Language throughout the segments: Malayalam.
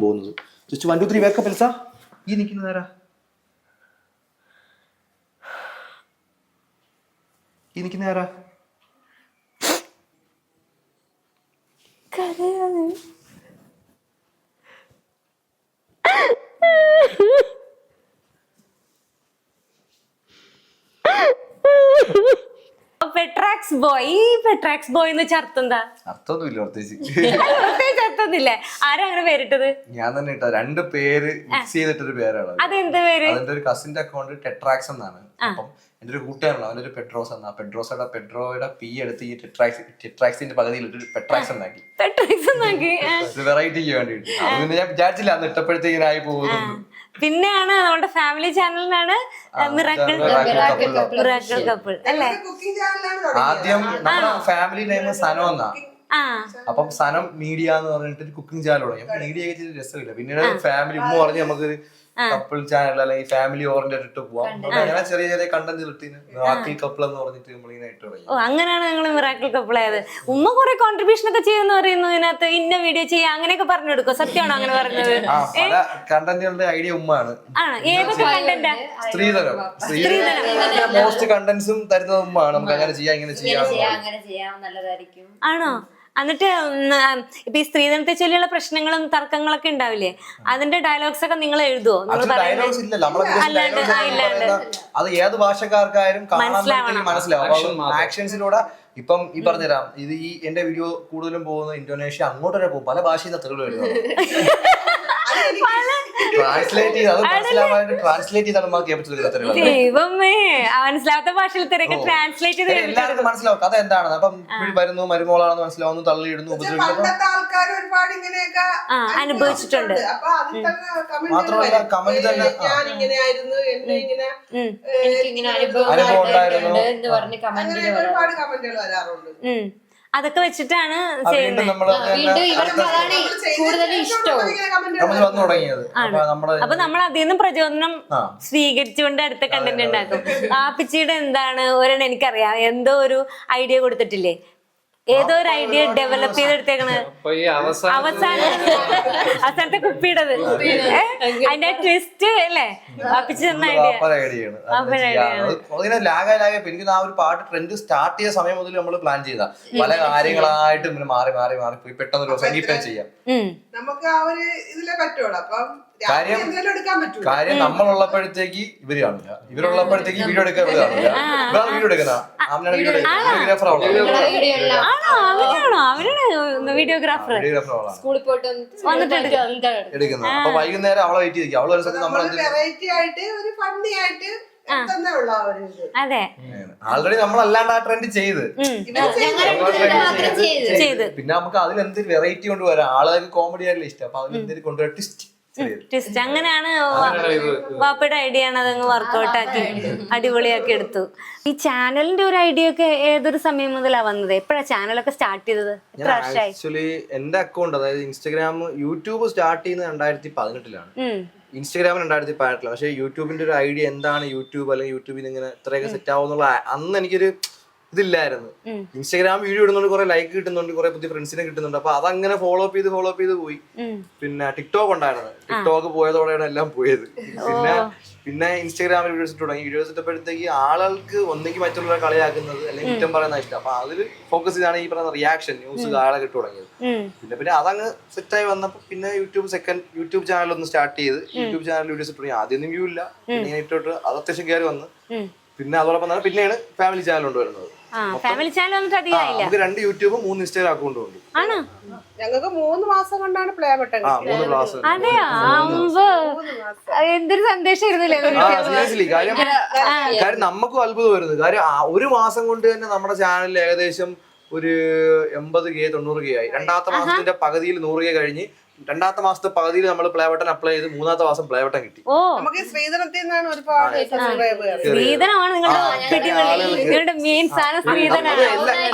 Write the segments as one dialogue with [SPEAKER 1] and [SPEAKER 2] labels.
[SPEAKER 1] പോകുന്നത്. Just one two three wake up Elsa ഈ നിൽക്കുന്നത് നേരാ. ഈ നിൽക്കുന്ന ആരാ
[SPEAKER 2] പെട്രാക്സ് ബോയ് ഈ പെട്രാക്സ് ബോയ് എന്ന് എന്താ
[SPEAKER 1] അർത്ഥമൊന്നുമില്ല പ്രത്യേകിച്ച്.
[SPEAKER 2] പ്രത്യേകിച്ച് അർത്ഥമൊന്നുമില്ലേ. ആരാ അങ്ങനെ പേരിട്ടത്?
[SPEAKER 1] ഞാൻ തന്നെ ഇട്ട രണ്ട് പേര് മിക്സ് ചെയ്തിട്ടൊരു പേരാണ് അത്.
[SPEAKER 2] അതെന്ത് പേര്?
[SPEAKER 1] അതിന്റെ ഒരു കസിന്റെ അക്കൗണ്ട് ടെട്രാക്സ് എന്നാണ്. അപ്പം എന്റെ ഒരു കൂട്ടുകാരുണ്ട് അവന്റെ ഒരു പെട്രോസ് എന്നാ. പെട്രോസയുടെ പെട്രോയുടെ പി എടുത്ത് ഈ ടെട്രാക്സ് ടെട്രാക്സിന്റെ പകുതിയിൽ ഇട്ട് പെട്രാക്സ് എന്നാക്കി.
[SPEAKER 2] പെട്രാക്സ്.
[SPEAKER 1] ഒരു വെറൈറ്റിക്ക് വേണ്ടിയിട്ട്. ഞാൻ വിചാരിച്ചില്ല അന്ന് ഇട്ടപ്പോഴത്തേക്കിനായി പോകുന്നു
[SPEAKER 2] പിന്നെയാണ് നമ്മുടെ ഫാമിലി ചാനലിനാണ് മിറാക്കിൾ മിറാക്കിൾ കപ്പിൾ. അല്ലേ?
[SPEAKER 3] കുക്കിംഗ് ചാനലാണ്
[SPEAKER 1] ആദ്യം നമ്മുടെ ഫാമിലി നെയിം സനോ എന്നാ.
[SPEAKER 2] ആ.
[SPEAKER 1] അപ്പം സനം മീഡിയ എന്ന് പറഞ്ഞിട്ട് കുക്കിംഗ് ചാനൽ തുടങ്ങി. മീഡിയ രസമില്ല. പിന്നീട് ഫാമിലി ഉമ്മ പറഞ്ഞ് നമുക്ക് കപ്പിൾ ചാനൽ അല്ലെങ്കിൽ ഫാമിലി ഓറിയന്റഡ് ഇട്ട് പോവാം. അപ്പൊ അങ്ങനെ ചെറിയ ചെറിയ കണ്ടന്റ് നിർത്തി മിറാക്കിൾ കപ്പിൾ എന്ന് പറഞ്ഞിട്ട് നമ്മളിങ്ങനെ ഇട്ട് തുടങ്ങി
[SPEAKER 2] ഓ അങ്ങനെയാണ് നിങ്ങൾ മിറാക്കിൾ കപ്പിൾ ആയത്. ഉമ്മ കുറെ കോൺട്രിബ്യൂഷൻ ഒക്കെ ചെയ്യുമെന്ന് പറയുന്നു. ഇതിനകത്ത് ഇന്ന വീഡിയോ ചെയ്യാം അങ്ങനെയൊക്കെ പറഞ്ഞു കൊടുക്കും. സത്യമാണോ അങ്ങനെ പറഞ്ഞത്?
[SPEAKER 1] ആ പല കണ്ടന്റുകളുടെ ഐഡിയ ഉമ്മയാണ്
[SPEAKER 2] ആണ്? ഏതൊക്കെ കണ്ടന്റാ
[SPEAKER 1] സ്ത്രീധനം. സ്ത്രീധനം. മോസ്റ്റ് കണ്ടന്റ്സും തരുന്നത് ഉമ്മയാണ് നമുക്ക് അങ്ങനെ ചെയ്യാം ഇങ്ങനെ ചെയ്യാം എന്ന്
[SPEAKER 4] അങ്ങനെ ചെയ്യാം നല്ലതായിരിക്കും.
[SPEAKER 2] ആണോ? എന്നിട്ട് ഇപ്പൊ ഈ സ്ത്രീധനത്തെ ചൊല്ലിയുള്ള പ്രശ്നങ്ങളും തർക്കങ്ങളൊക്കെ ഉണ്ടാവില്ലേ? അതിന്റെ ഡയലോഗ്സ് ഒക്കെ നിങ്ങൾ അല്ലാണ്ട്, ഇല്ലാണ്ട്.
[SPEAKER 1] അത് ഏത് ഭാഷക്കാർക്കായാലും മനസ്സിലാവും. ആക്ഷൻസിലൂടെ ഇപ്പം ഈ പറഞ്ഞുതരാം. ഇത് ഈ എന്റെ വീഡിയോ കൂടുതലും പോകുന്നത് ഇന്തോനേഷ്യ അങ്ങോട്ട് വരെ പോകും. പല ഭാഷയിൽ നിന്ന് തെളിവ് വരുന്നത് ട്രാൻസ്ലേറ്റ് ചെയ്ത് അത് ട്രാൻസ്ലേറ്റ് ചെയ്താണ്
[SPEAKER 2] ദൈവമേ മനസ്സിലാവാത്ത ഭാഷയിൽ തിരക്ക് ട്രാൻസ്ലേറ്റ് ചെയ്ത്
[SPEAKER 1] എല്ലാവർക്കും മനസ്സിലാവും കഥ എന്താണ് അപ്പം വരുന്നു മരുമോളാണെന്ന് മനസ്സിലാവുന്നു തള്ളിയിടുന്നു ഉപദ്രവിക്കുന്നു.
[SPEAKER 2] അനുഭവിച്ചിട്ടുണ്ട്.
[SPEAKER 3] അപ്പൊ അതിൽ തന്നെ comment
[SPEAKER 1] മാത്രമല്ല,
[SPEAKER 3] വരും.
[SPEAKER 1] തന്നെ,
[SPEAKER 3] ഞാൻ ഇങ്ങനെ ആയിരുന്നു എന്നെ ഇങ്ങനെ
[SPEAKER 4] എനിക്ക് ഇങ്ങനെ അനുഭവം
[SPEAKER 1] ഉണ്ടായിരുന്നു.
[SPEAKER 3] ഒരുപാട് കമന്റുകൾ വരാറുണ്ട്.
[SPEAKER 2] അതൊക്കെ വെച്ചിട്ടാണ് ചെയ്യുന്നത്
[SPEAKER 1] അപ്പൊ
[SPEAKER 2] നമ്മൾ അതിൽ നിന്നും പ്രചോദനം സ്വീകരിച്ചുകൊണ്ട് അടുത്ത കണ്ടന്റ് ഉണ്ടാക്കും. ആ പിച്ചിയുടെ എന്താണ്? ഒരെണ്ണം എനിക്കറിയാം. എന്തോ ഒരു ഐഡിയ കൊടുത്തിട്ടില്ലേ? ഏതോ ഒരു ഐഡിയ ഡെവലപ്പ് ചെയ്തെടുത്തേക്കണ്.
[SPEAKER 5] അവസാനം
[SPEAKER 2] അവസാനം. അവസാനത്തെ കുപ്പിയിടത്? അതിന്റെ ട്വിസ്റ്റ് അല്ലേ?
[SPEAKER 1] എനിക്ക് ആ ഒരു പാട്ട് ട്രെൻഡ് സ്റ്റാർട്ട് ചെയ്ത സമയം മുതൽ നമ്മൾ പ്ലാൻ ചെയ്ത. പല കാര്യങ്ങളായിട്ട് ഇങ്ങനെ മാറി മാറി മാറി പോയി പെട്ടെന്ന് ഒരു ദിവസം ചെയ്യാം.
[SPEAKER 3] നമുക്ക് ആ ഒരു ഇതിലെ പറ്റുള്ളൂ. അപ്പം
[SPEAKER 1] കാര്യം- കാര്യം നമ്മളുള്ളപ്പോഴത്തേക്ക് ഇവർ കാണില്ല. ഇവരുള്ളപ്പോഴത്തേക്ക് വീഡിയോ എടുക്കാൻ ഇവർ കാണില്ല. ഇവരാണ് വീഡിയോ എടുക്കുന്ന ആമിനാണ് വീഡിയോ വീഡിയോഗ്രാഫർ
[SPEAKER 2] ആണോ?
[SPEAKER 4] സ്കൂളിൽ പോയിട്ട്
[SPEAKER 1] എടുക്കുന്നത് അപ്പൊ വൈകുന്നേരം അവളെ വെയിറ്റ് ചെയ്തിരിക്കും അവളൊരു സമയത്ത് നമ്മൾ
[SPEAKER 3] വെറൈറ്റി ആയിട്ട് ഒരു ഫണ്ണി ആയിട്ട്
[SPEAKER 2] അതെ.
[SPEAKER 1] ആൾറെഡി നമ്മളല്ലാണ്ട് ആ ട്രെൻഡ് ചെയ്ത്. പിന്നെ നമുക്ക് അതിൽ എന്തൊരു വെറൈറ്റി കൊണ്ടുവരാം ആളുകൾക്ക് കോമഡി ആയിട്ടില്ല ഇഷ്ടം. അപ്പൊ അതിൽ എന്തെങ്കിലും കൊണ്ടുവരാം ട്വിസ്റ്റ്
[SPEAKER 2] ട്വിസ്റ്റ് അങ്ങനെയാണ് വാപ്പയുടെ ഐഡിയ ആണ് അതങ്ങ് വർക്ക്ഔട്ട് ആക്കി അടിപൊളിയാക്കി എടുത്തു. ഈ ചാനലിന്റെ ഒരു ഐഡിയ ഒക്കെ ഏതൊരു സമയം മുതലാ വന്നത്? എപ്പോഴാ ചാനലൊക്കെ സ്റ്റാർട്ട് ചെയ്തത്? എത്ര വർഷമായി
[SPEAKER 1] ആക്ച്വലി എന്റെ അക്കൗണ്ട് അതായത് ഇൻസ്റ്റാഗ്രാം യൂട്യൂബ് സ്റ്റാർട്ട് ചെയ്യുന്നത് രണ്ടായിരത്തി പതിനെട്ടിലാണ്.
[SPEAKER 2] ഇൻസ്റ്റാഗ്രാമിൽ
[SPEAKER 1] ഇൻസ്റ്റാഗ്രാം രണ്ടായിരത്തി പതിനെട്ടിലാണ്. പക്ഷേ യൂട്യൂബിന്റെ ഒരു ഐഡിയ എന്താണ്? യൂട്യൂബ് അല്ലെങ്കിൽ യൂട്യൂബിൽ ഇങ്ങനെ ഇത്രയൊക്കെ സെറ്റ് ആവുന്നുള്ള അന്ന് എനിക്കൊരു ഇതില്ലായിരുന്നു. ഇൻസ്റ്റാഗ്രാം വീഡിയോ ഇടുന്നുണ്ട് കുറെ ലൈക്ക് കിട്ടുന്നുണ്ട് കുറെ പുതിയ ഫ്രണ്ട്സിനെ കിട്ടുന്നുണ്ട്. അപ്പൊ അതങ്ങനെ ഫോളോ അപ്പ് ചെയ്ത് ഫോളോ അപ്പ് ചെയ്ത് പോയി. പിന്നെ ടിക്ടോക്ക് ഉണ്ടായിരുന്നു. ടിക്ടോക്ക് പോയതോടെയാണ് എല്ലാം പോയത്. പിന്നെ പിന്നെ ഇൻസ്റ്റാഗ്രാമിൽ വീഡിയോസ് ഇട്ട് തുടങ്ങി. വീഡിയോസ് ഇട്ടപ്പോഴത്തേക്ക് ആളുകൾക്ക് ഒന്നെങ്കിൽ മറ്റുള്ളവരെ കളിയാക്കുന്നത് അല്ലെങ്കിൽ കുറ്റം പറയുന്ന ഇഷ്ടം. അപ്പൊ അതിൽ ഫോക്കസ് ചെയ്താണ് ഈ പറയുന്ന റിയാക്ഷൻ ന്യൂസ് ആളെ കിട്ടു തുടങ്ങിയത്. പിന്നെ പിന്നെ അതങ്ങ് സെറ്റ് ആയി വന്നപ്പോൾ പിന്നെ യൂട്യൂബ് സെക്കൻഡ് യൂട്യൂബ് ചാനൽ ഒന്ന് സ്റ്റാർട്ട് ചെയ്ത് യൂട്യൂബ് ചാനൽ വീഡിയോസ് ഇട്ടു തുടങ്ങി. ആദ്യമൊന്നും വ്യൂ ഇല്ല. ഇങ്ങനെ ഇട്ടോട്ട് അത് അത്യാവശ്യം കയറി വന്ന്. പിന്നെ അതോടൊപ്പം തന്നെ പിന്നെയാണ് ഫാമിലി ചാനൽ കൊണ്ടുവരുന്നത്
[SPEAKER 2] ആ ഫാമിലി ചാനൽ വന്നിട്ട്
[SPEAKER 1] ആ,
[SPEAKER 2] അധികമായില്ല
[SPEAKER 1] നമുക്ക് രണ്ട് യൂട്യൂബും മൂന്ന് ഇൻസ്റ്റാഗ്രാം അക്കൗണ്ടും ഉണ്ട്
[SPEAKER 2] ആണ്?
[SPEAKER 3] ഞങ്ങൾക്ക് മൂന്ന് മാസം കൊണ്ടാണ് പ്ലേ ബട്ടൺ
[SPEAKER 1] ആ മൂന്ന് ക്ലാസ്
[SPEAKER 2] അതെയോ? അമ്പ് എന്തൊരു സന്ദേശമായിരുന്നില്ലേ
[SPEAKER 1] ആ സീരിയസ്ലി കാര്യം കാര്യം നമുക്കും അത്ഭുതം വരുന്നത്. കാര്യം ആ ഒരു മാസം കൊണ്ട് തന്നെ നമ്മുടെ ചാനലിൽ ഏകദേശം ഒരു എൺപത് കെ തൊണ്ണൂറ് കെ ആയി. രണ്ടാമത്തെ മാസത്തിന്റെ പകുതിയിൽ നൂറ് കെ കഴിഞ്ഞ് രണ്ടാമത്തെ മാസത്തെ പകുതിയിൽ നമ്മൾ പ്ലേ ബട്ടൺ അപ്ലൈ ചെയ്ത് മൂന്നാമത്തെ മാസം പ്ലേ ബട്ടൺ കിട്ടി.
[SPEAKER 2] ഓ.
[SPEAKER 3] നമുക്ക് ഈ നിന്നാണ് ഒരുപാട് സബ്സ്ക്രൈബ്
[SPEAKER 2] സ്ത്രീധനമാണ് നിങ്ങളുടെ പിടിവള്ളി നിങ്ങളുടെ മെയിൻ സാധനം
[SPEAKER 1] അത്
[SPEAKER 2] സ്ത്രീധനാണ്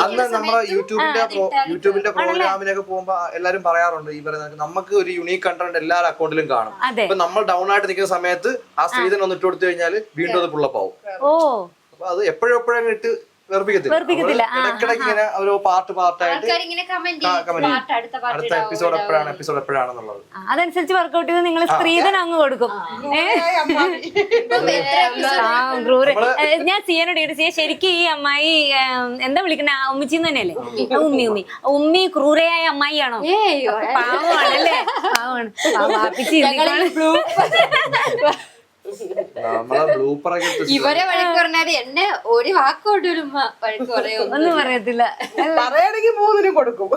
[SPEAKER 1] അന്ന് നമ്മുടെ യൂട്യൂബിന്റെ യൂട്യൂബിന്റെ പ്രോഗ്രാമിനൊക്കെ പോകുമ്പോ എല്ലാരും പറയാറുണ്ട് ഈ പറയുന്ന നമുക്ക് ഒരു യുണീക് കണ്ടന്റ് എല്ലാ അക്കൗണ്ടിലും കാണും.
[SPEAKER 2] അപ്പൊ
[SPEAKER 1] ഇപ്പൊ നമ്മൾ ഡൗൺ ആയിട്ട് നിൽക്കുന്ന സമയത്ത് ആ സ്ത്രീധനം ഒന്ന് ഇട്ട് കൊടുത്തു കഴിഞ്ഞാൽ വീണ്ടും അത് പുള്ളപ്പാവും
[SPEAKER 2] ഓ.
[SPEAKER 1] അപ്പൊ അത് എപ്പോഴും എപ്പോഴും ഇട്ട് വെറുപ്പിക്കത്തില്ല ഇടയ്ക്കിടയ്ക്ക് ഇങ്ങനെ പാർട്ട് പാർട്ടായിട്ട്
[SPEAKER 4] ആൾക്കാർ ഇങ്ങനെ കമന്റ്
[SPEAKER 1] ആ, comment
[SPEAKER 4] അടുത്ത
[SPEAKER 1] എപ്പിസോഡ് എപ്പോഴാണ് എപ്പിസോഡ് എപ്പോഴാണെന്നുള്ളത്.
[SPEAKER 2] അതനുസരിച്ച് വർക്ക്ഔട്ട് ചെയ്ത് നിങ്ങൾ സ്ത്രീധനം അങ്ങ് കൊടുക്കും. ഞാൻ സിയനോട് ചോദിച്ചു, സിയ ശരിക്കും ഈ അമ്മായി എന്താ വിളിക്കണേ ഉമ്മിച്ചിന്ന് തന്നെയല്ലേ? ഉമ്മി ഉമ്മി. ഉമ്മി ക്രൂരയായ അമ്മായിയാണോ?
[SPEAKER 4] ഏയ്യോ
[SPEAKER 2] പാവമാണല്ലേ പാവമാണ്
[SPEAKER 4] ഇവരെ വഴക്ക് പറഞ്ഞാൽ എന്നെ ഒരു വാക്കോട്ട് ഉമ്മ വഴക്ക്
[SPEAKER 2] ഒന്നും പറയത്തില്ല.
[SPEAKER 3] പറയണെങ്കിൽ മൂന്നിനും കൊടുക്കും.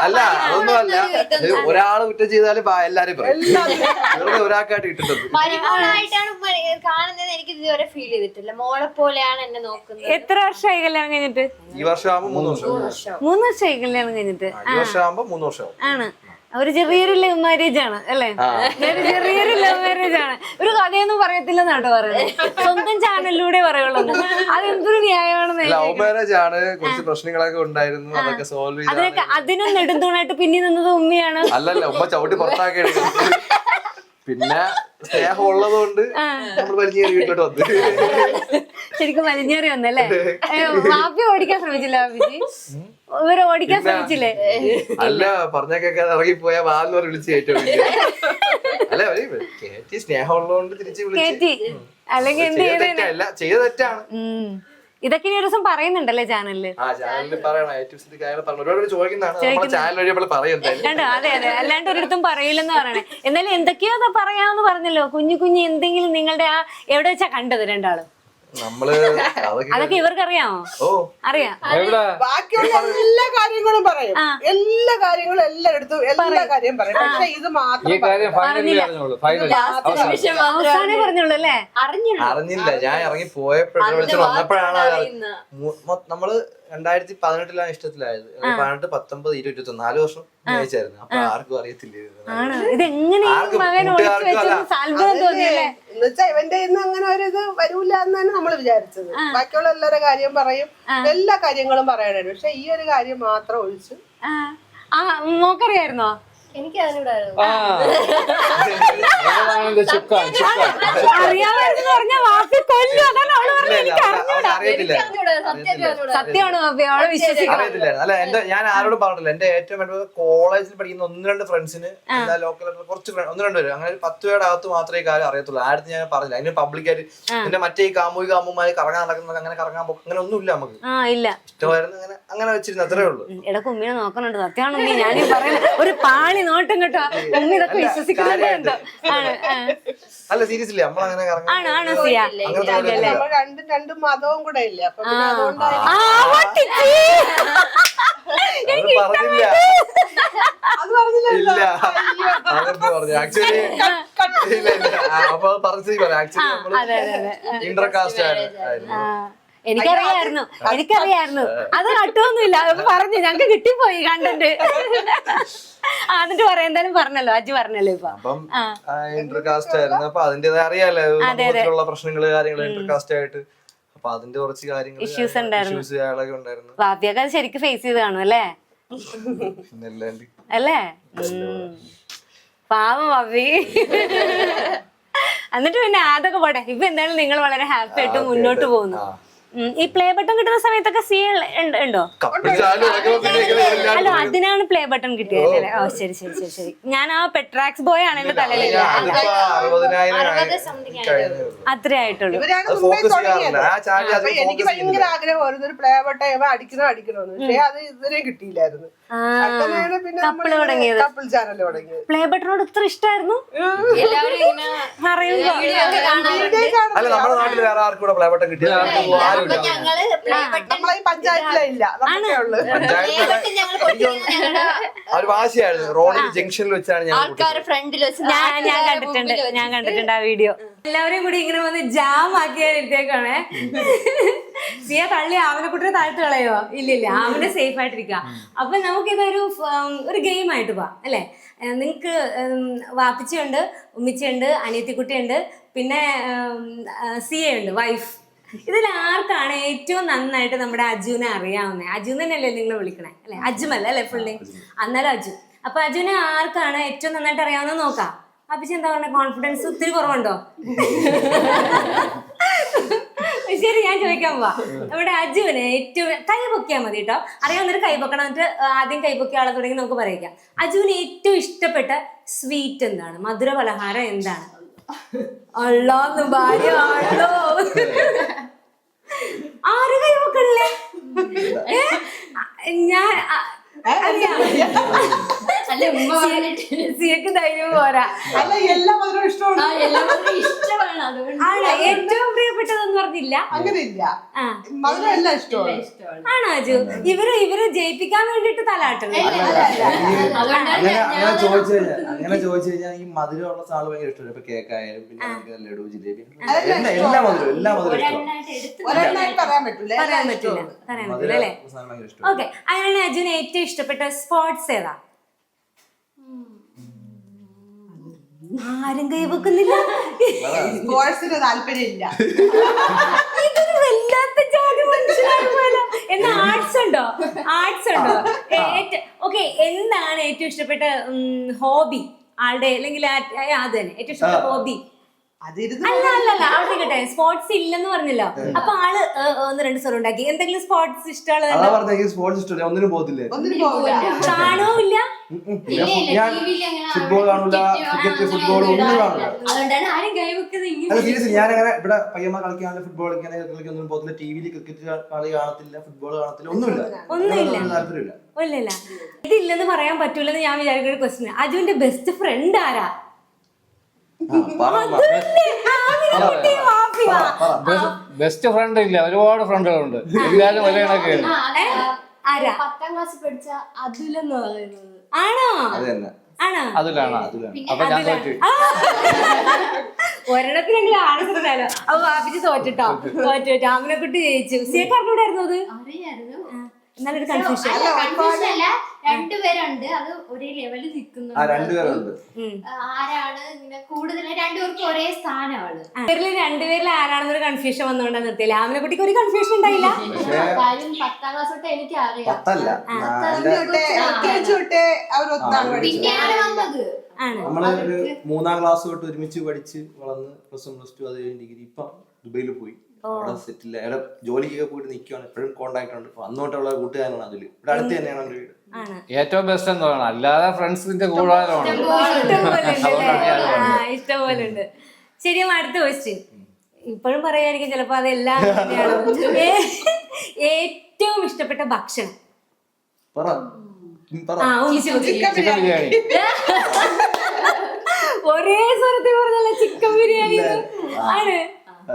[SPEAKER 1] അല്ല അതൊന്നും അല്ല ഇത് ഒരാൾ കുറ്റം ചെയ്താലും ബാ- എല്ലാരും പറയും. ഒരാൾക്കായിട്ട് ഇട്ടിട്ടുണ്ട്
[SPEAKER 4] മരുമോളായിട്ടാണ് കാണുന്നത്. എനിക്ക് ഇതുവരെ ഫീൽ ചെയ്തിട്ടില്ല. മോളെ പോലെയാണ് എന്നെ നോക്കുന്നത്.
[SPEAKER 2] എത്ര വർഷമായി കല്യാണം കഴിഞ്ഞിട്ട്?
[SPEAKER 1] ഈ വർഷം ആവുമ്പോ മൂന്ന് വർഷം.
[SPEAKER 2] മൂന്ന് വർഷമായി കല്യാണം കഴിഞ്ഞിട്ട്.
[SPEAKER 1] ഈ വർഷം ആകുമ്പോ മൂന്ന് വർഷം
[SPEAKER 2] ആണ്. ഒരു ചെറിയൊരു ലവ് മാരേജ് ആണ് അല്ലേ? ഒരു ചെറിയൊരു ലവ് മാരേജ് ആണ്. ഒരു കഥയൊന്നും പറയത്തില്ല പറയത്തില്ലെന്നാട്ടോ പറയുന്നത്. സ്വന്തം ചാനലിലൂടെ പറയുള്ളൂ. അതെന്തൊരു ന്യായമാണെന്ന്
[SPEAKER 1] ലവ് മാരേജ് ആണ് കുറച്ച് പ്രശ്നങ്ങളൊക്കെ ഉണ്ടായിരുന്നു അതൊക്കെ സോൾവ്
[SPEAKER 2] അതിനൊക്കെ അതിനും നെടുന്തൂണായിട്ട് പിന്നെ നിന്നത് ഉമ്മയാണ്.
[SPEAKER 1] അല്ലല്ല ഉമ്മ ചവിട്ടി പുറത്താക്കി പിന്നെ സ്നേഹം ഉള്ളത് കൊണ്ട് നമ്മൾ വലിഞ്ഞ വീട്ടിലോട്ട് വന്ന്.
[SPEAKER 2] ശരിക്കും വലിഞ്ഞേറി വന്നല്ലേ? വാപ്പി ഓടിക്കാൻ ശ്രമിച്ചില്ല വാപ്പിജി ഇവരെ ഓടിക്കാൻ ശ്രമിച്ചില്ലേ?
[SPEAKER 1] അല്ല പറഞ്ഞൊക്കെ ഇറങ്ങിപ്പോയാ വാന്ന് വിളിച്ച് കയറ്റും അല്ല കയറ്റി സ്നേഹം ഉള്ളതുകൊണ്ട് തിരിച്ച് വിളിച്ചു.
[SPEAKER 2] കേറ്റി. അല്ലെങ്കിൽ എന്ത്
[SPEAKER 1] ചെയ്ത തെറ്റാണ്.
[SPEAKER 2] ഇതൊക്കെ ഇനി ഒരു ദിവസം പറയുന്നുണ്ടല്ലേ
[SPEAKER 1] ചാനലിൽ?
[SPEAKER 2] കണ്ടോ? അതെ അതെ. അല്ലാണ്ട് ഒരിടത്തും പറയില്ലെന്ന് പറയണേ. എന്നാലും എന്തൊക്കെയോ പറയാന്ന് പറയാമെന്ന് പറഞ്ഞല്ലോ. കുഞ്ഞു കുഞ്ഞു എന്തെങ്കിലും നിങ്ങളുടെ ആ എവിടെ വെച്ചാ കണ്ടത് രണ്ടാളും?
[SPEAKER 1] നമ്മൾ അതൊക്കെ
[SPEAKER 2] ഇവർക്ക് അറിയാമോ
[SPEAKER 1] ഓ.
[SPEAKER 2] അറിയാം.
[SPEAKER 3] ബാക്കിയുള്ള എല്ലാ കാര്യങ്ങളും പറയും. എല്ലാ കാര്യങ്ങളും എല്ലായിടത്തും എല്ലാ കാര്യം പറയും. പക്ഷെ ഇത് മാത്രം
[SPEAKER 5] കാര്യം അറിഞ്ഞോളൂ. ഫൈനൽ അവസാനം.
[SPEAKER 2] പറഞ്ഞുള്ളൂ അല്ലേ?
[SPEAKER 1] അറിഞ്ഞില്ല. ഞാൻ ഇറങ്ങി പോയപ്പോഴും വിളിച്ച് വന്നപ്പോഴാണ് നമ്മൾ രണ്ടായിരത്തി പതിനെട്ടിലാണ് ഇഷ്ടത്തിലായത് പതിനെട്ട് പത്തൊമ്പത് ഇരുപത്തി നാല് വർഷം അയച്ചായിരുന്നു അപ്പൊ ആർക്കും അറിയത്തില്ല
[SPEAKER 3] എന്നുവെച്ചാ ഇവന്റെ ഇന്ന് അങ്ങനെ ഒരു ഇത് വരൂല എന്നാണ് നമ്മൾ വിചാരിച്ചത്. ബാക്കിയുള്ള എല്ലാവരുടെ കാര്യം പറയും. എല്ലാ കാര്യങ്ങളും പറയാനായിരുന്നു പക്ഷെ ഈ ഒരു കാര്യം മാത്രം ഒഴിച്ചു
[SPEAKER 2] ആ. ആ
[SPEAKER 4] എനിക്ക്
[SPEAKER 2] അറിയാമായിരുന്നു പറഞ്ഞ വാക്ക് കൊല്ലു. അതാണ് അവൾ
[SPEAKER 1] പറഞ്ഞു
[SPEAKER 2] എനിക്ക്
[SPEAKER 1] അറിയത്തില്ല.
[SPEAKER 2] സത്യമാണ് സത്യമാണ് അവളെ വിശ്വസിക്കണം.
[SPEAKER 1] അറിയത്തില്ലായിരുന്നു. അല്ല എന്റെ ഞാൻ ആരോടും പറഞ്ഞില്ല എന്റെ ഏറ്റവും വേണ്ടത് കോളേജിൽ പഠിക്കുന്ന ഒന്ന് രണ്ട് ഫ്രണ്ട്സിന് എന്താ ലോക്കൽ കുറച്ച് friend- ഒന്ന് രണ്ട് പേര്. അങ്ങനെ ഒരു പത്ത് പേരുടെ അകത്ത് മാത്രമേ ഈ കാര്യം അറിയത്തുള്ളൂ. ആരുടെ ഞാൻ പറഞ്ഞില്ല. അതിന് പബ്ലിക്കായിട്ട് എന്റെ മറ്റേ ഈ കാമുകി കാമുമാര് കറങ്ങാൻ നടക്കുന്നത് അങ്ങനെ കറങ്ങാൻ പോകും. അങ്ങനെ ഒന്നുമില്ല നമുക്ക്.
[SPEAKER 2] ആ ഇല്ല.
[SPEAKER 1] ഇഷ്ടമായിരുന്നു അങ്ങനെ അങ്ങനെ വെച്ചിരുന്നു. അത്രേ ഉള്ളൂ.
[SPEAKER 2] എടാ കുമ്മിനെ നോക്കണുണ്ട്. സത്യമാണ് ഉമ്മി? ഞാനീ പറയുന്നത് ഒരു പാളി നോട്ടം കേട്ടോ. ഉമ്മി ഇതൊക്കെ വിശ്വസിക്കുന്നുണ്ടോ. ആണ് ആ.
[SPEAKER 1] അല്ല സീരിയസ്ലി നമ്മൾ അങ്ങനെ കറങ്ങാൻ
[SPEAKER 2] ആണ് ആണ് സിയ
[SPEAKER 1] അങ്ങനത്തെ പരിപാടിയൊന്നുമില്ല.
[SPEAKER 3] നമ്മൾ രണ്ടും രണ്ടും മതവും കൂടെ ഇല്ലേ? അപ്പൊ പിന്നെ
[SPEAKER 1] പറഞ്ഞു? ആക്ച്വലി ഇല്ല ഇല്ല. അപ്പൊ പറഞ്ഞു പറയാം. ആക്ച്വലി
[SPEAKER 2] അതെ അതെ നമ്മൾ
[SPEAKER 1] ഇന്റർകാസ്റ്റ് ആയിരുന്നു.
[SPEAKER 2] ആ, എനിക്കറിയായിരുന്നു എനിക്കറിയായിരുന്നു. അത് കട്ടുമൊന്നുമില്ല അത് പറഞ്ഞു ഞങ്ങക്ക് കിട്ടിപ്പോയി കണ്ടന്റ് എന്നിട്ട് പറയാം. എന്തായാലും പറഞ്ഞല്ലോ. അജി പറഞ്ഞല്ലോ ഇപ്പൊ.
[SPEAKER 1] ഇന്റർകാസ്റ്റ് ആയിരുന്നു. അപ്പൊ അതിന്റേതായ അറിയാലോ. പ്രശ്നങ്ങൾ കാര്യങ്ങൾ ഇന്റർകാസ്റ്റ് ആയിട്ട്. അപ്പൊ അതിന്റെ കുറച്ച് കാര്യങ്ങൾ
[SPEAKER 2] ഇഷ്യൂസ് ഉണ്ടായിരുന്നു.
[SPEAKER 1] ഇഷ്യൂസ് അയാളൊക്കെ ഉണ്ടായിരുന്നു.
[SPEAKER 2] ഭാവ്യൊക്കെ അത് ശരിക്കും ഫേസ് ചെയ്ത് കാണും അല്ലേ?
[SPEAKER 1] പിന്നല്ലാണ്ട്.
[SPEAKER 2] അല്ലേ? ഉം. പാവം വാപ്പി എന്നിട്ട് പിന്നെ അതൊക്കെ പോട്ടെ. ഇപ്പൊ എന്തായാലും നിങ്ങൾ വളരെ ഹാപ്പി ആയിട്ട് മുന്നോട്ട് പോകുന്നു.
[SPEAKER 1] ആ.
[SPEAKER 2] ഈ പ്ലേ ബട്ടൺ കിട്ടുന്ന സമയത്തൊക്കെ സി ഉണ്ടോ അല്ല അതിനാണ് പ്ലേ ബട്ടൺ കിട്ടിയത് അല്ലേ? ഓ ശരി ശരി ശരി ശരി. ഞാൻ ആ പെട്രാക്സ് ബോയ് ആണ് എന്റെ
[SPEAKER 1] തലയിൽ.
[SPEAKER 2] അത്രേ ആയിട്ടുള്ളൂ.
[SPEAKER 3] എനിക്ക് ഭയങ്കര ആഗ്രഹമായിരുന്നു ഒരു പ്ലേ ബട്ടൺ ഇവ അടിക്കണോ അടിക്കണോന്ന്. പക്ഷേ അത് ഇതുവരെ കിട്ടിയില്ലായിരുന്നു. കപ്പിൾ തുടങ്ങിയത്.
[SPEAKER 2] പ്ലേ ബട്ടണോട് ഇത്ര ഇഷ്ടായിരുന്നു?
[SPEAKER 4] എല്ലാവരും ഇങ്ങനെ വീഡിയോ ഒക്കെ കാണാറുണ്ട്.
[SPEAKER 3] വീഡിയോ കാണും.
[SPEAKER 1] അല്ല നമ്മുടെ നാട്ടിൽ വേറെ ആർക്കും പ്ലേ ബട്ടൺ
[SPEAKER 4] അപ്പൊ ഞങ്ങൾ
[SPEAKER 3] നമ്മളെ ഈ പഞ്ചായത്തിലില്ല നമുക്കേ ഉള്ളു.
[SPEAKER 4] button ഞങ്ങൾ ഞങ്ങളുടെ
[SPEAKER 1] ഒരു വാശിയായിരുന്നു. റോഡിൽ ജംഗ്ഷനിൽ വെച്ചാണ് ഞാൻ
[SPEAKER 4] ആൾക്കാര് ഫ്രണ്ടിൽ വെച്ച്
[SPEAKER 2] ഞാൻ ഞാൻ കണ്ടിട്ടുണ്ട്. ഞാൻ കണ്ടിട്ടുണ്ട് ആ വീഡിയോ. എല്ലാവരെയും കൂടി ഇങ്ങനെ വന്ന് ജാം ആക്കിയാൽ എടുത്തേക്കാണേ സിയ തള്ളി ആവനക്കുട്ടിയെ താഴ്ത്തു കളയോ? ഇല്ല ഇല്ല. ആവനെ സേഫ് ആയിട്ടിരിക്കുക. അപ്പൊ നമുക്കിതൊരു ഉം, ഒരു ഗെയിം ആയിട്ട് പോവാം അല്ലേ? നിങ്ങൾക്ക് വാപ്പിച്ചുണ്ട് ഉമ്മിച്ചുണ്ട് അനിയത്തിക്കുട്ടിയുണ്ട് പിന്നെ സിയ ഉണ്ട് വൈഫ് ഇതിൽ ആർക്കാണ് ഏറ്റവും നന്നായിട്ട് നമ്മുടെ അജുവിനെ അറിയാവുന്നത് അജു തന്നെയല്ലേ നിങ്ങൾ വിളിക്കണേ? അല്ലെ? അജുമല്ല അല്ലെ ഫുള്ളി അന്നേരം അജു. അപ്പൊ അജുവിനെ ആർക്കാണ് ഏറ്റവും നന്നായിട്ട് അറിയാവുന്നത് നോക്കാം. അപ്പിച്ച് എന്താ പറഞ്ഞ? കോൺഫിഡൻസ് ഒത്തിരി കുറവുണ്ടോ? ശരി ഞാൻ ചോദിക്കാൻ പോവാ. നമ്മുടെ അജുവിന് ഏറ്റവും കൈ പൊക്കിയാൽ മതി കേട്ടോ അറിയാവുന്നൊരു കൈ പൊക്കണം. എന്നിട്ട് ആദ്യം കൈ പൊക്കിയ ആളെ തുടങ്ങി നമുക്ക് പറയിക്കാം അജുവിന് ഏറ്റവും ഇഷ്ടപ്പെട്ട സ്വീറ്റ് എന്താണ്? മധുര പലഹാരം എന്താണ്? അള്ളാന്ന് ഭാര്യ ആണല്ലോ. ആര് കൈ പൊക്കണില്ലേ? ഞാൻ
[SPEAKER 6] അല്ല. ഉമ്മ പറഞ്ഞിട്ട്
[SPEAKER 2] സിയക്ക് ധൈര്യം പോരാ.
[SPEAKER 3] അല്ല എല്ലാ മധുരവും
[SPEAKER 6] ആ,
[SPEAKER 3] ഇഷ്ടമാണ്
[SPEAKER 6] ഇഷ്ടമാണ്. അതുകൊണ്ട്
[SPEAKER 2] ആണ് ഏറ്റവും പ്രിയപ്പെട്ടതെന്ന് പറഞ്ഞില്ല.
[SPEAKER 3] അങ്ങനെ ഇല്ല മധുരം എല്ലാം ഇഷ്ടമാണ്.
[SPEAKER 6] ഇഷ്ടമാണ്.
[SPEAKER 2] ആണോ അജു? ഇവർ ഇവർ ജയിപ്പിക്കാൻ വേണ്ടിട്ട്
[SPEAKER 6] അതുകൊണ്ടാണ്
[SPEAKER 1] അങ്ങനെ ചോദിച്ചു കഴിഞ്ഞാൽ അങ്ങനെ ചോദിച്ചു കഴിഞ്ഞാൽ ഈ മധുരമുള്ള സാധനം ഭയങ്കര ഇഷ്ടമാണ്. ഇപ്പൊ കേക്ക് ആയാലും പിന്നെ ലഡു ജിലേബി എല്ലാ എല്ലാ മധുരവും എല്ലാ മധുരവും ഇഷ്ടമാണ്.
[SPEAKER 6] എടുത്ത്
[SPEAKER 3] ഒരെണ്ണായി പറയാൻ പറ്റില്ല
[SPEAKER 2] പറയാൻ പറ്റില്ല പറയാൻ പറ്റില്ല അല്ലേ? ഓക്കെ. അങ്ങനെയാണ് അജുന് ഏറ്റവും ഇഷ്ടപ്പെട്ട സ്പോർട്സ് ഏതാ? ആരും കൈവെക്കുന്നില്ല
[SPEAKER 3] സ്പോർട്സിന് താല്പര്യമില്ല.
[SPEAKER 2] ഇതൊരു വല്ലാത്ത ജാതി മനുഷ്യനാണ് പോലെ. എന്നാ ആർട്സ് ഉണ്ടോ? ആർട്സ് ഉണ്ടോ? ഓക്കെ എന്താണ് ഏറ്റവും ഇഷ്ടപ്പെട്ട ഹോബി ആളുടെ അല്ലെങ്കിൽ അത് തന്നെ. ഏറ്റവും ഇഷ്ടപ്പെട്ട ഹോബി അല്ല അല്ല അവിടെ കേട്ടെ സ്പോർട്സ് ഇല്ലെന്ന് പറഞ്ഞല്ലോ. അപ്പൊ ആൾ ഒന്ന് രണ്ട് സ്വരം ഉണ്ടാക്കി. എന്തെങ്കിലും സ്പോർട്സ്
[SPEAKER 1] ഇഷ്ടമുള്ള സ്പോർട്സ് ഇഷ്ടമല്ല. ഒന്നിനും പോകത്തില്ലേ?
[SPEAKER 2] ഇല്ല,
[SPEAKER 1] ഞാൻ ഫുട്ബോൾ
[SPEAKER 6] കാണില്ല
[SPEAKER 1] കാണൂല ക്രിക്കറ്റ് ഫുട്ബോൾ ഒന്നും. കാണില്ല ഞാൻ അങ്ങനെ ഇവിടെ പയ്യന്മാർ കളിക്കാനുള്ള ഫുട്ബോൾ കളിക്കാൻ കളിക്കൊന്നും പോകത്തില്ല. ടിവിയിൽ ക്രിക്കറ്റ് കളി കാണത്തില്ല ഫുട്ബോൾ കാണത്തില്ല ഒന്നുമില്ല.
[SPEAKER 2] ഒന്നുമില്ല.
[SPEAKER 1] താല്പര്യമില്ല.
[SPEAKER 2] ഇതില്ലെന്ന് പറയാൻ പറ്റൂലെന്ന് ഞാൻ വിചാരിക്കുന്ന ഒരു ക്വസ്റ്റ്യൻ അജുവിന്റെ ബെസ്റ്റ് ഫ്രണ്ട് ആരാ?
[SPEAKER 5] ബെസ്റ്റ് ഫ്രണ്ട് ഇല്ല. ഒരുപാട് ഫ്രണ്ടുകളുണ്ട് എല്ലാരും ഒരേ
[SPEAKER 2] ആരാ?
[SPEAKER 6] പത്താം ക്ലാസ് പഠിച്ച അതുലെന്ന് പറയുന്നത്.
[SPEAKER 2] ആണോ? ആണോ?
[SPEAKER 5] അതിലാണ് അപ്പൊ ഞാൻ തോറ്റു.
[SPEAKER 2] ഒരെണ്ണത്തിനെങ്കിലും ആൻസർ ഇടാലോ അപ്പൊ വാപ്പിച്ച് തോറ്റിട്ടോ? തോറ്റു. രാമനെക്കുട്ടി ജയിച്ചു. സിയൊക്കെ ആയിരുന്നു അത്?
[SPEAKER 6] അറിയായിരുന്നു.
[SPEAKER 2] എന്നാലൊരു കൺഫ്യൂഷൻ
[SPEAKER 6] അല്ല രണ്ടുപേരുണ്ട്. അത് ഒരേ ലെവലിൽ
[SPEAKER 1] ആ
[SPEAKER 6] നിൽക്കുന്നു
[SPEAKER 1] രണ്ടുപേരുണ്ട്
[SPEAKER 6] ആരാണ് ഇങ്ങനെ കൂടുതൽ രണ്ടുപേർക്കും ഒരേ സ്ഥാനമാണ്
[SPEAKER 2] ഇവരിൽ രണ്ടുപേരിൽ ആരാണെന്നൊരു കൺഫ്യൂഷൻ വന്നുകൊണ്ടാ നിർത്തിയില്ല ആമിനെക്കുട്ടിക്ക് ഒരു കൺഫ്യൂഷൻ ഉണ്ടായില്ല.
[SPEAKER 6] കാര്യം പത്താം ക്ലാസ് തൊട്ട് എനിക്ക് അറിയാം
[SPEAKER 1] പത്തല്ല. ആ,
[SPEAKER 6] പിന്നെയാണ് വന്നത്.
[SPEAKER 2] ആണ്.
[SPEAKER 1] നമ്മൾ ഒരു മൂന്നാം ക്ലാസ് തൊട്ട് ഒരുമിച്ച് പഠിച്ച് വളർന്ന് പ്ലസ് വൺ പ്ലസ് ടു അത് കഴിഞ്ഞ് ഡിഗ്രി ഇപ്പൊ ദുബൈയിൽ പോയി. അവിടെ സെറ്റിൽ അവിടെ ജോലിക്കൊക്കെ പോയിട്ട് നിൽക്കുകയാണ് എപ്പോഴും കോണ്ടാക്ട് ഉണ്ട്. അന്നോട്ടുള്ള അന്ന് കൂട്ടുകാരാണ് അതിൽ. ഇവിടെ അടുത്ത് തന്നെയാണ് അവരുടെ വീട്.
[SPEAKER 2] ആണ്.
[SPEAKER 5] ഏറ്റവും ബെസ്റ്റ് എന്ന് പറയണം. അല്ലാതെ ഫ്രണ്ട്സിന്റെ കൂടാരമാണ്
[SPEAKER 2] ഇഷ്ടംപോലെ ഉണ്ട്. ശരി അടുത്ത ക്വസ്റ്റ്യൻ ഇപ്പോഴും പറയുമായിരിക്കും ചിലപ്പോ അതെല്ലാം തന്നെയാണ്. ഏറ്റവും ഇഷ്ടപ്പെട്ട ഭക്ഷണം? ഒരേ സ്വരത്തിൽ പറഞ്ഞല്ല ചിക്കൻ ബിരിയാണി ആണ്.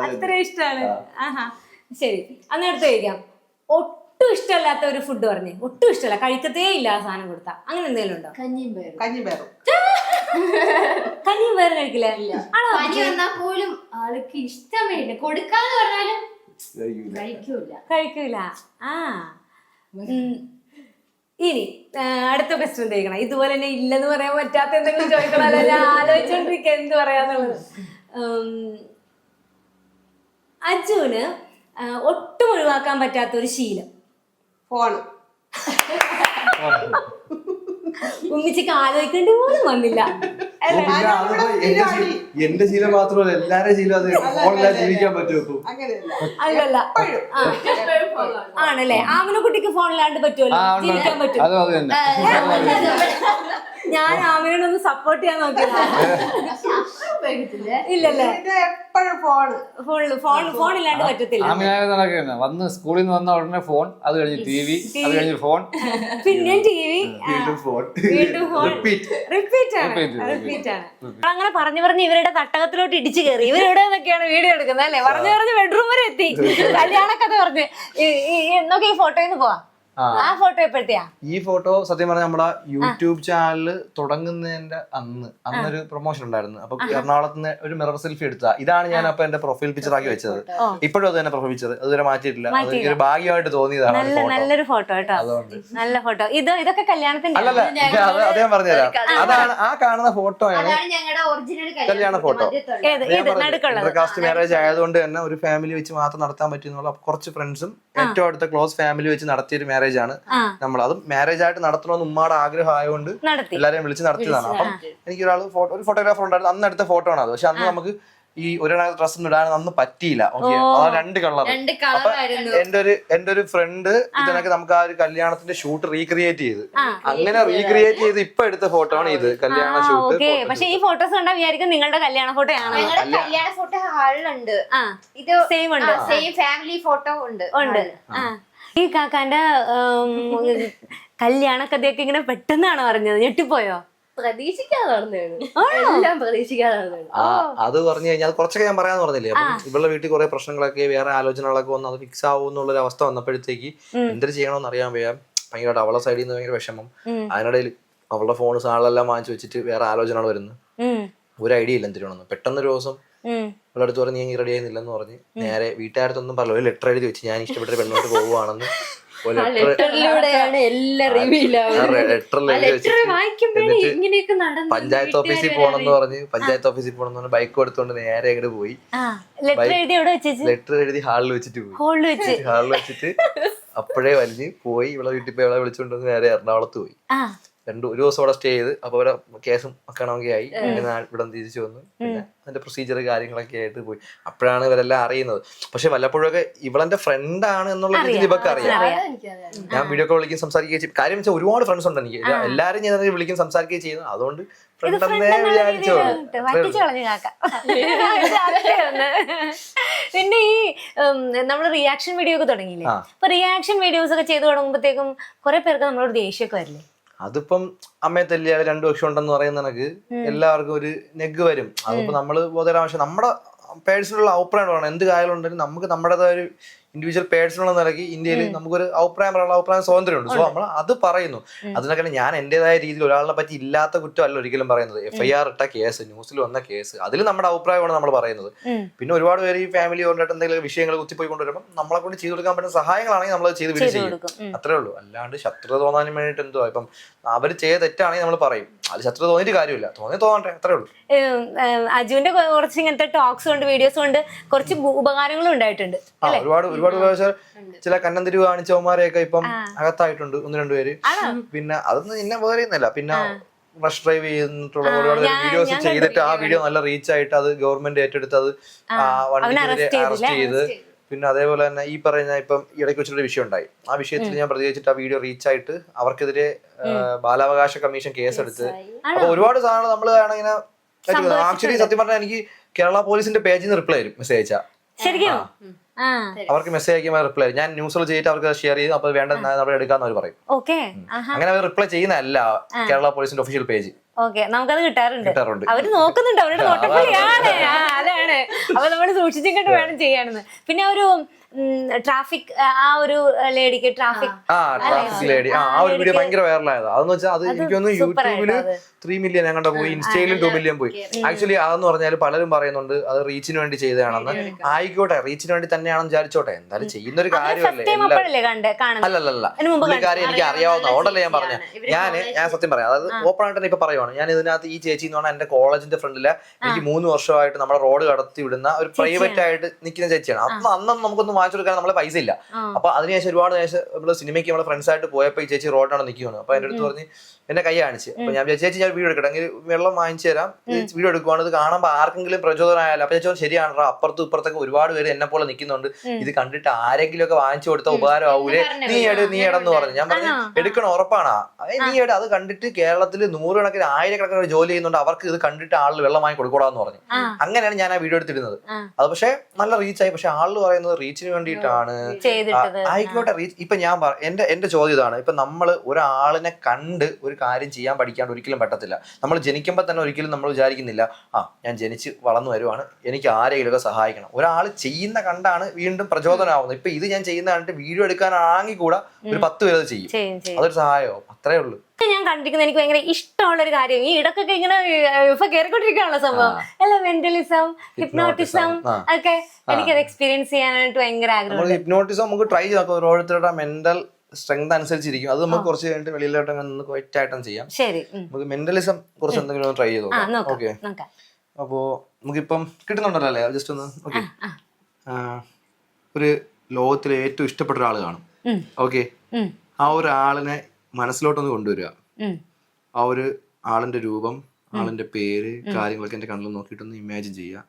[SPEAKER 2] അത്ര ഇഷ്ടമാണ്. ആഹാ. ശരി. അന്ന് അടുത്ത് കഴിക്കാം. ഒട്ടും ഇഷ്ടമല്ലാത്ത ഒരു ഫുഡ് പറഞ്ഞേ. ഒട്ടും ഇഷ്ടമല്ല. കഴിക്കത്തേ ഇല്ല ആ സാധനം കൊടുത്ത. അങ്ങനെ എന്തെങ്കിലും ഉണ്ടോ?
[SPEAKER 6] കഞ്ഞിയും പേരും
[SPEAKER 2] കഞ്ഞിയും കഴിക്കില്ല? ആണോ?
[SPEAKER 6] പനി വന്നാ പോലും ആൾക്ക് ഇഷ്ടമേ ഇല്ല. കൊടുക്കാന്ന് പറഞ്ഞാലും. കഴിക്കൂല.
[SPEAKER 2] കഴിക്കൂല. ആ. ഇനി അടുത്ത ക്വസ്റ്റ്യൻ ചോദിക്കണം. ഇതുപോലെ തന്നെ ഇല്ലെന്ന് പറയാൻ പറ്റാത്ത എന്തെങ്കിലും ചോദിക്കണം ഞാൻ ആലോചിച്ചോണ്ടിരിക്കുക എന്ത് പറയാന്നുള്ളത്. ആ, ഒട്ടും ഒഴിവാക്കാൻ പറ്റാത്ത ഒരു ശീലം.
[SPEAKER 3] ഫോൺ
[SPEAKER 2] ഉമ്മിച്ചക്ക് ആലോചിക്കേണ്ടി പോലും വന്നില്ല.
[SPEAKER 1] എന്റെ ശീലം മാത്രമല്ല എല്ലാരും ശീലം അത്. ഫോണില്ലാതെ ജീവിക്കാൻ പറ്റുമോ
[SPEAKER 2] അല്ലല്ല. ആണല്ലേ? ആമന കുട്ടിക്ക് ഫോണില്ലാണ്ട് പറ്റുമല്ലോ? ജീവിക്കാൻ പറ്റും. ഞാൻ ആമിനോടൊന്ന് സപ്പോർട്ട് ചെയ്യാൻ
[SPEAKER 6] ഉപയോഗിക്കത്തില്ലേ
[SPEAKER 2] ഇല്ലല്ലേ.
[SPEAKER 3] ഇത് എപ്പോഴും ഫോണ്
[SPEAKER 2] ഫോൺ ഫോൺ ഫോണില്ലാണ്ട് പറ്റത്തില്ല.
[SPEAKER 5] ആമിനായ നടക്കുന്ന. വന്ന് സ്കൂളിൽ നിന്ന് വന്ന ഉടനെ ഫോൺ അത് കഴിഞ്ഞ് ടി വി അത് കഴിഞ്ഞ് ഫോൺ
[SPEAKER 2] പിന്നെ ടി വി
[SPEAKER 1] വീണ്ടും ഫോൺ
[SPEAKER 2] വീണ്ടും ഫോൺ
[SPEAKER 1] റിപ്പീറ്റ്
[SPEAKER 2] റിപ്പീറ്റ് ആണ്.
[SPEAKER 5] Repeat, repeat.
[SPEAKER 2] റിപ്പീറ്റ് ആണ്. അങ്ങനെ പറഞ്ഞു പറഞ്ഞ് ഇവരുടെ തട്ടകത്തിലോട്ട് ഇടിച്ചു കയറി. ഇവരെവിടെ നിന്നൊക്കെയാണ് വീഡിയോ എടുക്കുന്നത് അല്ലേ? പറഞ്ഞു പറഞ്ഞ് ബെഡ്റൂം വരെ എത്തി. കല്യാണ കഥ പറഞ്ഞ് നോക്കി ഈ ഫോട്ടോയിൽ പോവാ.
[SPEAKER 1] ആ.
[SPEAKER 2] ഫോട്ടോ എപ്പോഴത്തെയാ?
[SPEAKER 1] ഈ ഫോട്ടോ സത്യം പറഞ്ഞാൽ നമ്മുടെ യൂട്യൂബ് ചാനൽ തുടങ്ങുന്നതിന്റെ അന്ന് അന്നൊരു പ്രൊമോഷൻ ഉണ്ടായിരുന്നു. അപ്പൊ എറണാകുളത്ത് നിന്ന് ഒരു മിറർ സെൽഫി എടുത്ത ഇതാണ് ഞാൻ അപ്പൊ എന്റെ പ്രൊഫൈൽ പിക്ചർ ആക്കി വെച്ചത്. ഇപ്പോഴും അത് തന്നെ പ്രൊഫൈൽ പിക്ചർ അതുവരെ മാറ്റിയിട്ടില്ല. അത് ഒരു ഭാഗ്യമായിട്ട് തോന്നിയതാണ്
[SPEAKER 2] നല്ല നല്ലൊരു ഫോട്ടോ കേട്ടോ. നല്ല ഫോട്ടോ. ഇത് ഇതൊക്കെ കല്യാണത്തിന്റെ
[SPEAKER 1] അല്ലല്ല അത് ഞാൻ പറഞ്ഞുതരാം. അതാണ് ആ കാണുന്ന ഫോട്ടോ ആണ്
[SPEAKER 6] അതാണ് ഞങ്ങളുടെ ഒറിജിനൽ
[SPEAKER 1] കല്യാണ ഫോട്ടോ.
[SPEAKER 2] കാസ്റ്റ് ഇത് നടുക്കുള്ളത്.
[SPEAKER 1] ഇന്റർകാസ്റ്റ് മാരേജ് ആയതുകൊണ്ട് തന്നെ ഒരു ഫാമിലി വെച്ച് മാത്രം നടത്താൻ പറ്റുന്നുള്ള കുറച്ച് ഫ്രണ്ട്സും ഏറ്റവും അടുത്ത ക്ലോസ് ഫാമിലി വെച്ച് നടത്തിയ ഒരു മാരേജ് ആണ് നമ്മൾ. അതും മാരേജ് ആയിട്ട് നടത്തണമെന്ന് ഉമ്മയുടെ ആഗ്രഹം ആയതുകൊണ്ട് എല്ലാരെയും വിളിച്ച് നടത്തിയതാണ്. അപ്പം എനിക്ക് ഒരാൾ ഫോട്ടോ ഒരു ഫോട്ടോഗ്രാഫർ ഉണ്ടായിരുന്നു. അന്ന് എടുത്ത ഫോട്ടോ ആണ് അത്. പക്ഷെ അന്ന് നമുക്ക് ഈ ഒരാളെ ഡ്രസ് ഒന്നും ഇടാൻ അന്ന് പറ്റിയില്ല. ഓക്കെ ആ രണ്ട് കളർ
[SPEAKER 4] രണ്ട്
[SPEAKER 1] അപ്പൊ
[SPEAKER 4] കളറായിരുന്നു
[SPEAKER 1] എന്റെ ഒരു എന്റെ ഒരു ഫ്രണ്ട് ഇതിനൊക്കെ നമുക്ക് ആ ഒരു കല്യാണത്തിന്റെ ഷൂട്ട് റീക്രിയേറ്റ് ചെയ്ത്. അങ്ങനെ റീക്രിയേറ്റ് ചെയ്ത്. ഇപ്പൊ എടുത്ത ഫോട്ടോ ആണ് ഇത്. കല്യാണ ഷൂട്ട്
[SPEAKER 2] പക്ഷേ പക്ഷെ ഈ ഫോട്ടോസ് കണ്ടാ വിചാരിക്കും നിങ്ങളുടെ കല്യാണ ഫോട്ടോ
[SPEAKER 4] നിങ്ങളുടെ കല്യാണ ഫോട്ടോ ഹാളിലുണ്ട്. ഇത്
[SPEAKER 2] സെയിം ഉണ്ട്?
[SPEAKER 4] സെയിം ഫാമിലി ഫോട്ടോ ഉണ്ട്.
[SPEAKER 2] ഉണ്ട്. ആ. ഈ കാക്കാന്റെ കല്യാണ കഥയൊക്കെ ഇങ്ങനെ പെട്ടെന്നാണ് പറഞ്ഞത് ഞെട്ടിപ്പോയോ?
[SPEAKER 7] പ്രതീക്ഷിക്കാതെ എല്ലാം പ്രതീക്ഷിക്കാതെ
[SPEAKER 1] ആ അത് പറഞ്ഞു കഴിഞ്ഞാൽ അത് കുറച്ചൊക്കെ ഞാൻ പറയാന്ന് പറഞ്ഞില്ലേ? അപ്പം ഇവളുടെ വീട്ടിൽ കുറെ പ്രശ്നങ്ങളൊക്കെ വേറെ ആലോചനകളൊക്കെ വന്ന് അത് ഫിക്സ് ആവും എന്നുള്ളൊരു അവസ്ഥ വന്നപ്പോഴത്തേക്ക് എന്തൊരു ചെയ്യണമെന്ന് അറിയാൻ വയ്യാ. ഭയങ്കരമായിട്ട് അവളെ സൈഡിൽ നിന്ന് ഭയങ്കര വിഷമം. അതിനിടയിൽ അവളുടെ ഫോൺ സാളെല്ലാം വാങ്ങിച്ചു വെച്ചിട്ട് വേറെ ആലോചനകൾ വരുന്നു. ഒരു ഐഡിയ ഇല്ല എന്തിനാണെന്ന് പെട്ടെന്ന് ഒരു ദിവസം. ഇവിടെ അടുത്ത് പറഞ്ഞ് നീ റെഡി ആയിരുന്നില്ലെന്ന് പറഞ്ഞ് നേരെ വീട്ടുകാരത്തൊന്നും പറഞ്ഞു ഒരു ലെറ്റർ എഴുതി വെച്ച് ഞാൻ ഇഷ്ടപ്പെട്ട പെണ്ണോട്ട് പോവുകയാണെന്ന്
[SPEAKER 7] ലെറ്ററിലൂടെയാണ് എല്ലാം റിവീൽ ഇങ്ങനെയൊക്കെ നടന്നു
[SPEAKER 1] പഞ്ചായത്ത് ഓഫീസിൽ പോണെന്ന് പറഞ്ഞ് പഞ്ചായത്ത് ഓഫീസിൽ പോണെന്ന് പറഞ്ഞ് ബൈക്ക് എടുത്തോണ്ട് നേരെ അങ്ങോട്ട് പോയി.
[SPEAKER 2] ലെറ്റർ എഴുതി
[SPEAKER 1] ഹാളിൽ വെച്ചിട്ട് പോയി.
[SPEAKER 2] ഹോളിൽ വെച്ച്.
[SPEAKER 1] ഹാളിൽ വെച്ചിട്ട് അപ്പോഴേ വലിഞ്ഞ് പോയി. ഇവളെ വീട്ടിൽ പോയി. ഇവളെ വിളിച്ചോണ്ട് നേരെ എറണാകുളത്ത് പോയി. രണ്ടു ഒരു ദിവസം അവിടെ സ്റ്റേ ചെയ്ത് അപ്പൊ ഇവിടെ കേസും ഒക്കെ ആയി. പിന്നെ ഇവിടെ തിരിച്ചു വന്നു. പിന്നെ അതിന്റെ പ്രൊസീജിയർ കാര്യങ്ങളൊക്കെ ആയിട്ട് പോയി. അപ്പോഴാണ് ഇവരെല്ലാം അറിയുന്നത്. പക്ഷെ വല്ലപ്പോഴൊക്കെ ഇവളെന്റെ ഫ്രണ്ട് ആണ് എന്നുള്ള രീതിയിൽ ഇവക്ക് അറിയാം. ഞാൻ വീഡിയോ കോൾ വിളിക്കും സംസാരിക്കുകയും ചെയ്യും. കാര്യം വെച്ചാൽ ഒരുപാട് ഫ്രണ്ട്സ് ഉണ്ട് എനിക്ക്. എല്ലാരും ഞാൻ വിളിക്കും സംസാരിക്കുകയും ചെയ്യുന്നു. അതുകൊണ്ട് ഫ്രണ്ട് എന്നേ വിചാരിച്ചോളൂ
[SPEAKER 2] കളഞ്ഞു കാക്ക. പിന്നെ ഈ നമ്മൾ റിയാക്ഷൻ വീഡിയോ ഒക്കെ തുടങ്ങിയില്ലേ. അപ്പൊ റിയാക്ഷൻ വീഡിയോസ് ഒക്കെ ചെയ്തു തുടങ്ങുമ്പോഴത്തേക്കും കുറെ പേർക്ക് നമ്മളോട് ദേഷ്യമൊക്കെ വരില്ലേ?
[SPEAKER 1] അതിപ്പം അമ്മയെ തല്ലിയാൽ രണ്ടു വർഷം ഉണ്ടെന്ന് പറയുന്ന കണക്ക് എല്ലാവർക്കും ഒരു നെഗ് വരും. അതിപ്പോ നമ്മൾ ബോധരാവശ്യം നമ്മുടെ പേഴ്സണലുള്ള അഭിപ്രായം എന്ത് കാര്യമുണ്ടെങ്കിലും നമുക്ക് നമ്മുടേതായ ഒരു ഇൻഡിവിജ്വൽ പേഴ്സൺ എന്ന നിലയ്ക്ക് ഇന്ത്യയിൽ നമുക്കൊരു അഭിപ്രായം പറയാനുള്ള അഭിപ്രായം സ്വാതന്ത്ര്യമുണ്ട്. സോ നമ്മൾ അത് പറയുന്നു. അതിനൊക്കെ ഞാൻ എന്റേതായ രീതിയിൽ ഒരാളെ പറ്റി ഇല്ലാത്ത കുറ്റമല്ല ഒരിക്കലും പറയുന്നത്. എഫ് ഐ ആർ ഇട്ട കേസ് ന്യൂസിൽ വന്ന കേസ് അതിൽ നമ്മുടെ അഭിപ്രായമാണ് നമ്മൾ പറയുന്നത്. പിന്നെ ഒരുപാട് പേര് ഈ ഫാമിലി ഓറിയന്റഡ് എന്തെങ്കിലും വിഷയങ്ങൾ കുത്തിപ്പോയി കൊണ്ടുവരുമ്പോൾ നമ്മളെ കൊണ്ട് ചെയ്തു കൊടുക്കാൻ പറ്റുന്ന സഹായങ്ങളാണെങ്കിൽ നമ്മൾ ചെയ്ത്
[SPEAKER 2] ചെയ്തു
[SPEAKER 1] ചെയ്യും. അത്രേ ഉള്ളൂ. അല്ലാണ്ട് ശത്രു തോന്നാനും വേണ്ടിയിട്ട് എന്തോ ഇപ്പം അവർ ചെയ്ത തെറ്റാണെങ്കിൽ നമ്മൾ പറയും. അത് ശത്രു തോന്നിയിട്ട് കാര്യമില്ല. തോന്നി തോന്നട്ടെ. അത്രേ ഉള്ളൂ.
[SPEAKER 2] അജുവിന്റെ കുറച്ച് ഇങ്ങനത്തെ ടോക്സ് കൊണ്ട് വീഡിയോസ് കൊണ്ട് കുറച്ച് ഉപ- ഉപകാരങ്ങളും ഉണ്ടായിട്ടുണ്ട്.
[SPEAKER 1] ഒരുപാട് ഒരുപാട് പ്രാവശ്യം ചില കന്നന്തിരിവ് കാണിച്ചവന്മാരെയൊക്കെ ഇപ്പം അകത്തായിട്ടുണ്ട് ഒന്ന് രണ്ടുപേര് പിന്നെ അതൊന്നും ഇന്നെ വേറെയൊന്നുമല്ല. പിന്നെ റഷ് ഡ്രൈവ് ചെയ്തിട്ടുള്ള ഒരുപാട് വീഡിയോസ് ചെയ്തിട്ട് ആ വീഡിയോ നല്ല റീച്ച് ആയിട്ട് അത് ഗവൺമെന്റ് ഏറ്റെടുത്ത് അത് വണ്ടിക്കെതിരെ അറസ്റ്റ് ചെയ്ത്. പിന്നെ അതേപോലെ തന്നെ ഈ പറയുന്ന ഇപ്പം ഇടയ്ക്ക് വെച്ചിട്ടൊരു വിഷയം ഉണ്ടായി. ആ വിഷയത്തിൽ ഞാൻ പ്രതികരിച്ചിട്ട് ആ വീഡിയോ റീച്ച് ആയിട്ട് അവർക്കെതിരെ ബാലാവകാശ കമ്മീഷൻ കേസെടുത്ത് അപ്പൊ ഒരുപാട് സാധനങ്ങൾ നമ്മൾ ഇങ്ങനെ ആക്ച്വലി സത്യം പറഞ്ഞാൽ എനിക്ക് കേരള പോലീസിന്റെ പേജിൽ നിന്ന് റിപ്ലൈ വരും മെസ്സേജ് അയച്ചാ. അവർക്ക് മെസ്സേജ് അയക്കുമ്പോൾ റിപ്ലൈ ഞാൻ ന്യൂസുകൾ ചെയ്തിട്ട് അവർക്ക് ഷെയർ ചെയ്ത് അപ്പോൾ വേണ്ട നടപടി എടുക്കാന്ന് അവർ പറയും.
[SPEAKER 2] ഓക്കെ.
[SPEAKER 1] അങ്ങനെ അവർ റിപ്ലൈ ചെയ്യുന്നതല്ല കേരള പോലീസിന്റെ ഒഫീഷ്യൽ പേജ്
[SPEAKER 2] ഓക്കെ നമുക്കത് കിട്ടാറുണ്ട്. അവർ നോക്കുന്നുണ്ട് അവരുടെ നോട്ടപ്പുള്ളിയാണ് അതാണ്. അപ്പൊ നമ്മൾ സൂക്ഷിച്ചും കണ്ട് വേണം ചെയ്യാനെന്ന്. പിന്നെ ഒരു ട്രാഫിക് ആ ഒരു ലേഡിക്ക് ട്രാഫിക്.
[SPEAKER 1] ആ ട്രാഫിക് ലേഡി. ആ ഒരു വീഡിയോ ഭയങ്കര വൈറലായത്. അതെന്ന് വെച്ചാൽ അത് എനിക്ക് തോന്നുന്നു
[SPEAKER 2] super യൂട്യൂബിൽ
[SPEAKER 1] ത്രീ മില്യൺ അങ്ങോട്ട് പോയി ഇൻസ്റ്റയിലും ടു മില്യൺ പോയി. ആക്ച്വലി അതെന്ന് പറഞ്ഞാൽ പലരും പറയുന്നുണ്ട് അത് റീച്ചിന് വേണ്ടി ചെയ്തതാണെന്ന്. ആയിക്കോട്ടെ റീച്ചിന് വേണ്ടി തന്നെയാണെന്ന് വിചാരിച്ചോട്ടെ. എന്തായാലും ചെയ്യുന്ന ഒരു കാര്യമല്ലേ?
[SPEAKER 2] അല്ലല്ലേ
[SPEAKER 1] പുള്ളിക്കാരി എനിക്ക് അറിയാവുന്ന അതുകൊണ്ടല്ലേ ഞാൻ പറഞ്ഞത് ഞാൻ ഞാൻ സത്യം പറയാം. അതായത് ഓപ്പൺ ആയിട്ട് തന്നെ ഇപ്പൊ പറയുവാണ്. ഞാൻ ഇതിനകത്ത് ഈ ചേച്ചി എന്ന് പറഞ്ഞാൽ എന്റെ കോളേജിന്റെ ഫ്രണ്ടിൽ എനിക്ക് മൂന്ന് വർഷമായിട്ട് നമ്മളെ റോഡ് കടത്തി വിടുന്ന ഒരു പ്രൈവറ്റ് ആയിട്ട് നിൽക്കുന്ന ചേച്ചിയാണ്. അന്ന് അന്നൊന്നും നമുക്കൊന്നും വാങ്ങിച്ചു കൊടുക്കാൻ നമ്മളെ പൈസ ഇല്ല. അപ്പൊ അതിനുശേഷം ഒരുപാട് നമ്മൾ സിനിമയ്ക്ക് നമ്മളെ ഫ്രണ്ട്സ് ആയിട്ട് പോയപ്പോ ഈ ചേച്ചി റോഡാണ് നിൽക്കുന്നത് അപ്പൊ എന്റെ അടുത്ത് പറഞ്ഞ് എന്നെ കൈ കാണിച്ച്. അപ്പൊ ഞാൻ വിചാരിച്ചു, ചേച്ചി ഞാൻ വീഡിയോ എടുക്കട്ടെ. എങ്കിൽ വെള്ളം വാങ്ങിച്ചു തരാം. വീഡിയോ എടുക്കുവാണ്. ഇത് കാണുമ്പോൾ ആർക്കെങ്കിലും പ്രചോദനമായാലും. അപ്പൊ ചേച്ചി ശരിയാണോ? അപ്പുറത്തും ഇപ്പുറത്തൊക്കെ ഒരുപാട് പേര് എന്നെ പോലെ നിൽക്കുന്നുണ്ട്. ഇത് കണ്ടിട്ട് ആരെങ്കിലും ഒക്കെ വാങ്ങിച്ചു കൊടുത്താൽ ഉപകാരം ആവൂലേ? നീ എട് നീ എടെന്ന് പറഞ്ഞു. ഞാൻ പറഞ്ഞു എടുക്കണം ഉറപ്പാണാ. "ഏയ് നീ എട് അത് കണ്ടിട്ട് കേരളത്തിൽ നൂറുകണക്കിന് ആയിരക്കണക്കിന് ജോലി ചെയ്യുന്നുണ്ട്. അവർക്ക് ഇത് കണ്ടിട്ട് ആളിൽ വെള്ളം വാങ്ങി കൊടുക്കൂടാന്ന് പറഞ്ഞു. അങ്ങനെയാണ് ഞാൻ ആ വീഡിയോ എടുത്തിരുന്നത്. അത് പക്ഷെ നല്ല റീച്ചായി പക്ഷെ ആൾ പറയുന്നത് റീച്ചിന് വേണ്ടിയിട്ടാണ്. ആയിക്കോട്ടെ റീച്ച് ഇപ്പൊ ഞാൻ എന്റെ എന്റെ ചോദ്യം ഇതാണ്. ഇപ്പൊ നമ്മൾ ഒരാളിനെ കണ്ട് ഒരു കാര്യം ചെയ്യാൻ പഠിക്കാണ്ട് ഒരിക്കലും പറ്റത്തില്ല. നമ്മൾ ജനിക്കുമ്പോൾ തന്നെ ഒരിക്കലും നമ്മൾ വിചാരിക്കുന്നില്ല ആ ഞാൻ ജനിച്ച് വളർന്നു വരുവാണ് എനിക്ക് ആരെങ്കിലുമൊക്കെ സഹായിക്കണം. ഒരാൾ ചെയ്യുന്ന കണ്ടാണ് വീണ്ടും പ്രചോദനമാവുന്നത്. ഇപ്പൊ ഇത് ഞാൻ ചെയ്യുന്ന കണ്ടിട്ട് വീഡിയോ എടുക്കാനാണെങ്കിൽ കൂടെ ഒരു പത്ത് പേര് ചെയ്യും. അതൊരു സഹായമാവും അത്രേ ഉള്ളൂ.
[SPEAKER 2] ഞാൻ കണ്ടിരിക്കുന്നത് എനിക്ക് ഭയങ്കര ഇഷ്ടമുള്ള ഒരു കാര്യം. ഈ ഇടക്കൊക്കെ ഇങ്ങനെ ഇപ്പൊ കേറിക്കൊണ്ടിരിക്കാനുള്ള സംഭവം. അല്ല മെന്റലിസം ഹിപ്നോട്ടിസം. ഒക്കെ എനിക്കത് എക്സ്പീരിയൻസ് ചെയ്യാനായിട്ട് ഭയങ്കര ആഗ്രഹം
[SPEAKER 1] ഹിപ്നോട്ടിസം നമുക്ക് ട്രൈ ചെയ്ത് ഓരോരുത്തരുടെ മെന്റൽ സ്ട്രെങ്ത് അനുസരിച്ചിരിക്കും. അത് നമുക്ക് കുറച്ച് കഴിഞ്ഞിട്ട് വെളിയിലോട്ട് നിന്ന് ക്വൈറ്റ് ആയിട്ടും ചെയ്യാം.
[SPEAKER 2] ശരി ഉം.
[SPEAKER 1] നമുക്ക് മെന്റലിസം കുറച്ച് എന്തെങ്കിലും ഒന്ന് ട്രൈ ചെയ്ത്
[SPEAKER 2] ആ
[SPEAKER 1] നോക്കാം.
[SPEAKER 2] നോക്കാം
[SPEAKER 1] ഓക്കെ
[SPEAKER 2] നോക്കാം.
[SPEAKER 1] അപ്പോ നമുക്കിപ്പം കിട്ടുന്നുണ്ടല്ലോ അല്ലേ? ജസ്റ്റ് ഒന്ന് ഓക്കെ ഒരു ലോകത്തിലെ ഏറ്റവും ഇഷ്ടപ്പെട്ട ഒരാൾ കാണും.
[SPEAKER 2] ഉം.
[SPEAKER 1] ഓക്കെ
[SPEAKER 2] ഉം.
[SPEAKER 1] ആ ഒരാളിനെ ആളിനെ മനസ്സിലോട്ടൊന്ന് കൊണ്ടുവരിക.
[SPEAKER 2] ഉം.
[SPEAKER 1] ആ ഒരു ആളിന്റെ രൂപം ആളിന്റെ പേര് കാര്യങ്ങളൊക്കെ എന്റെ കണ്ണിൽ നോക്കിയിട്ടൊന്ന് ഇമാജിൻ ചെയ്യുക.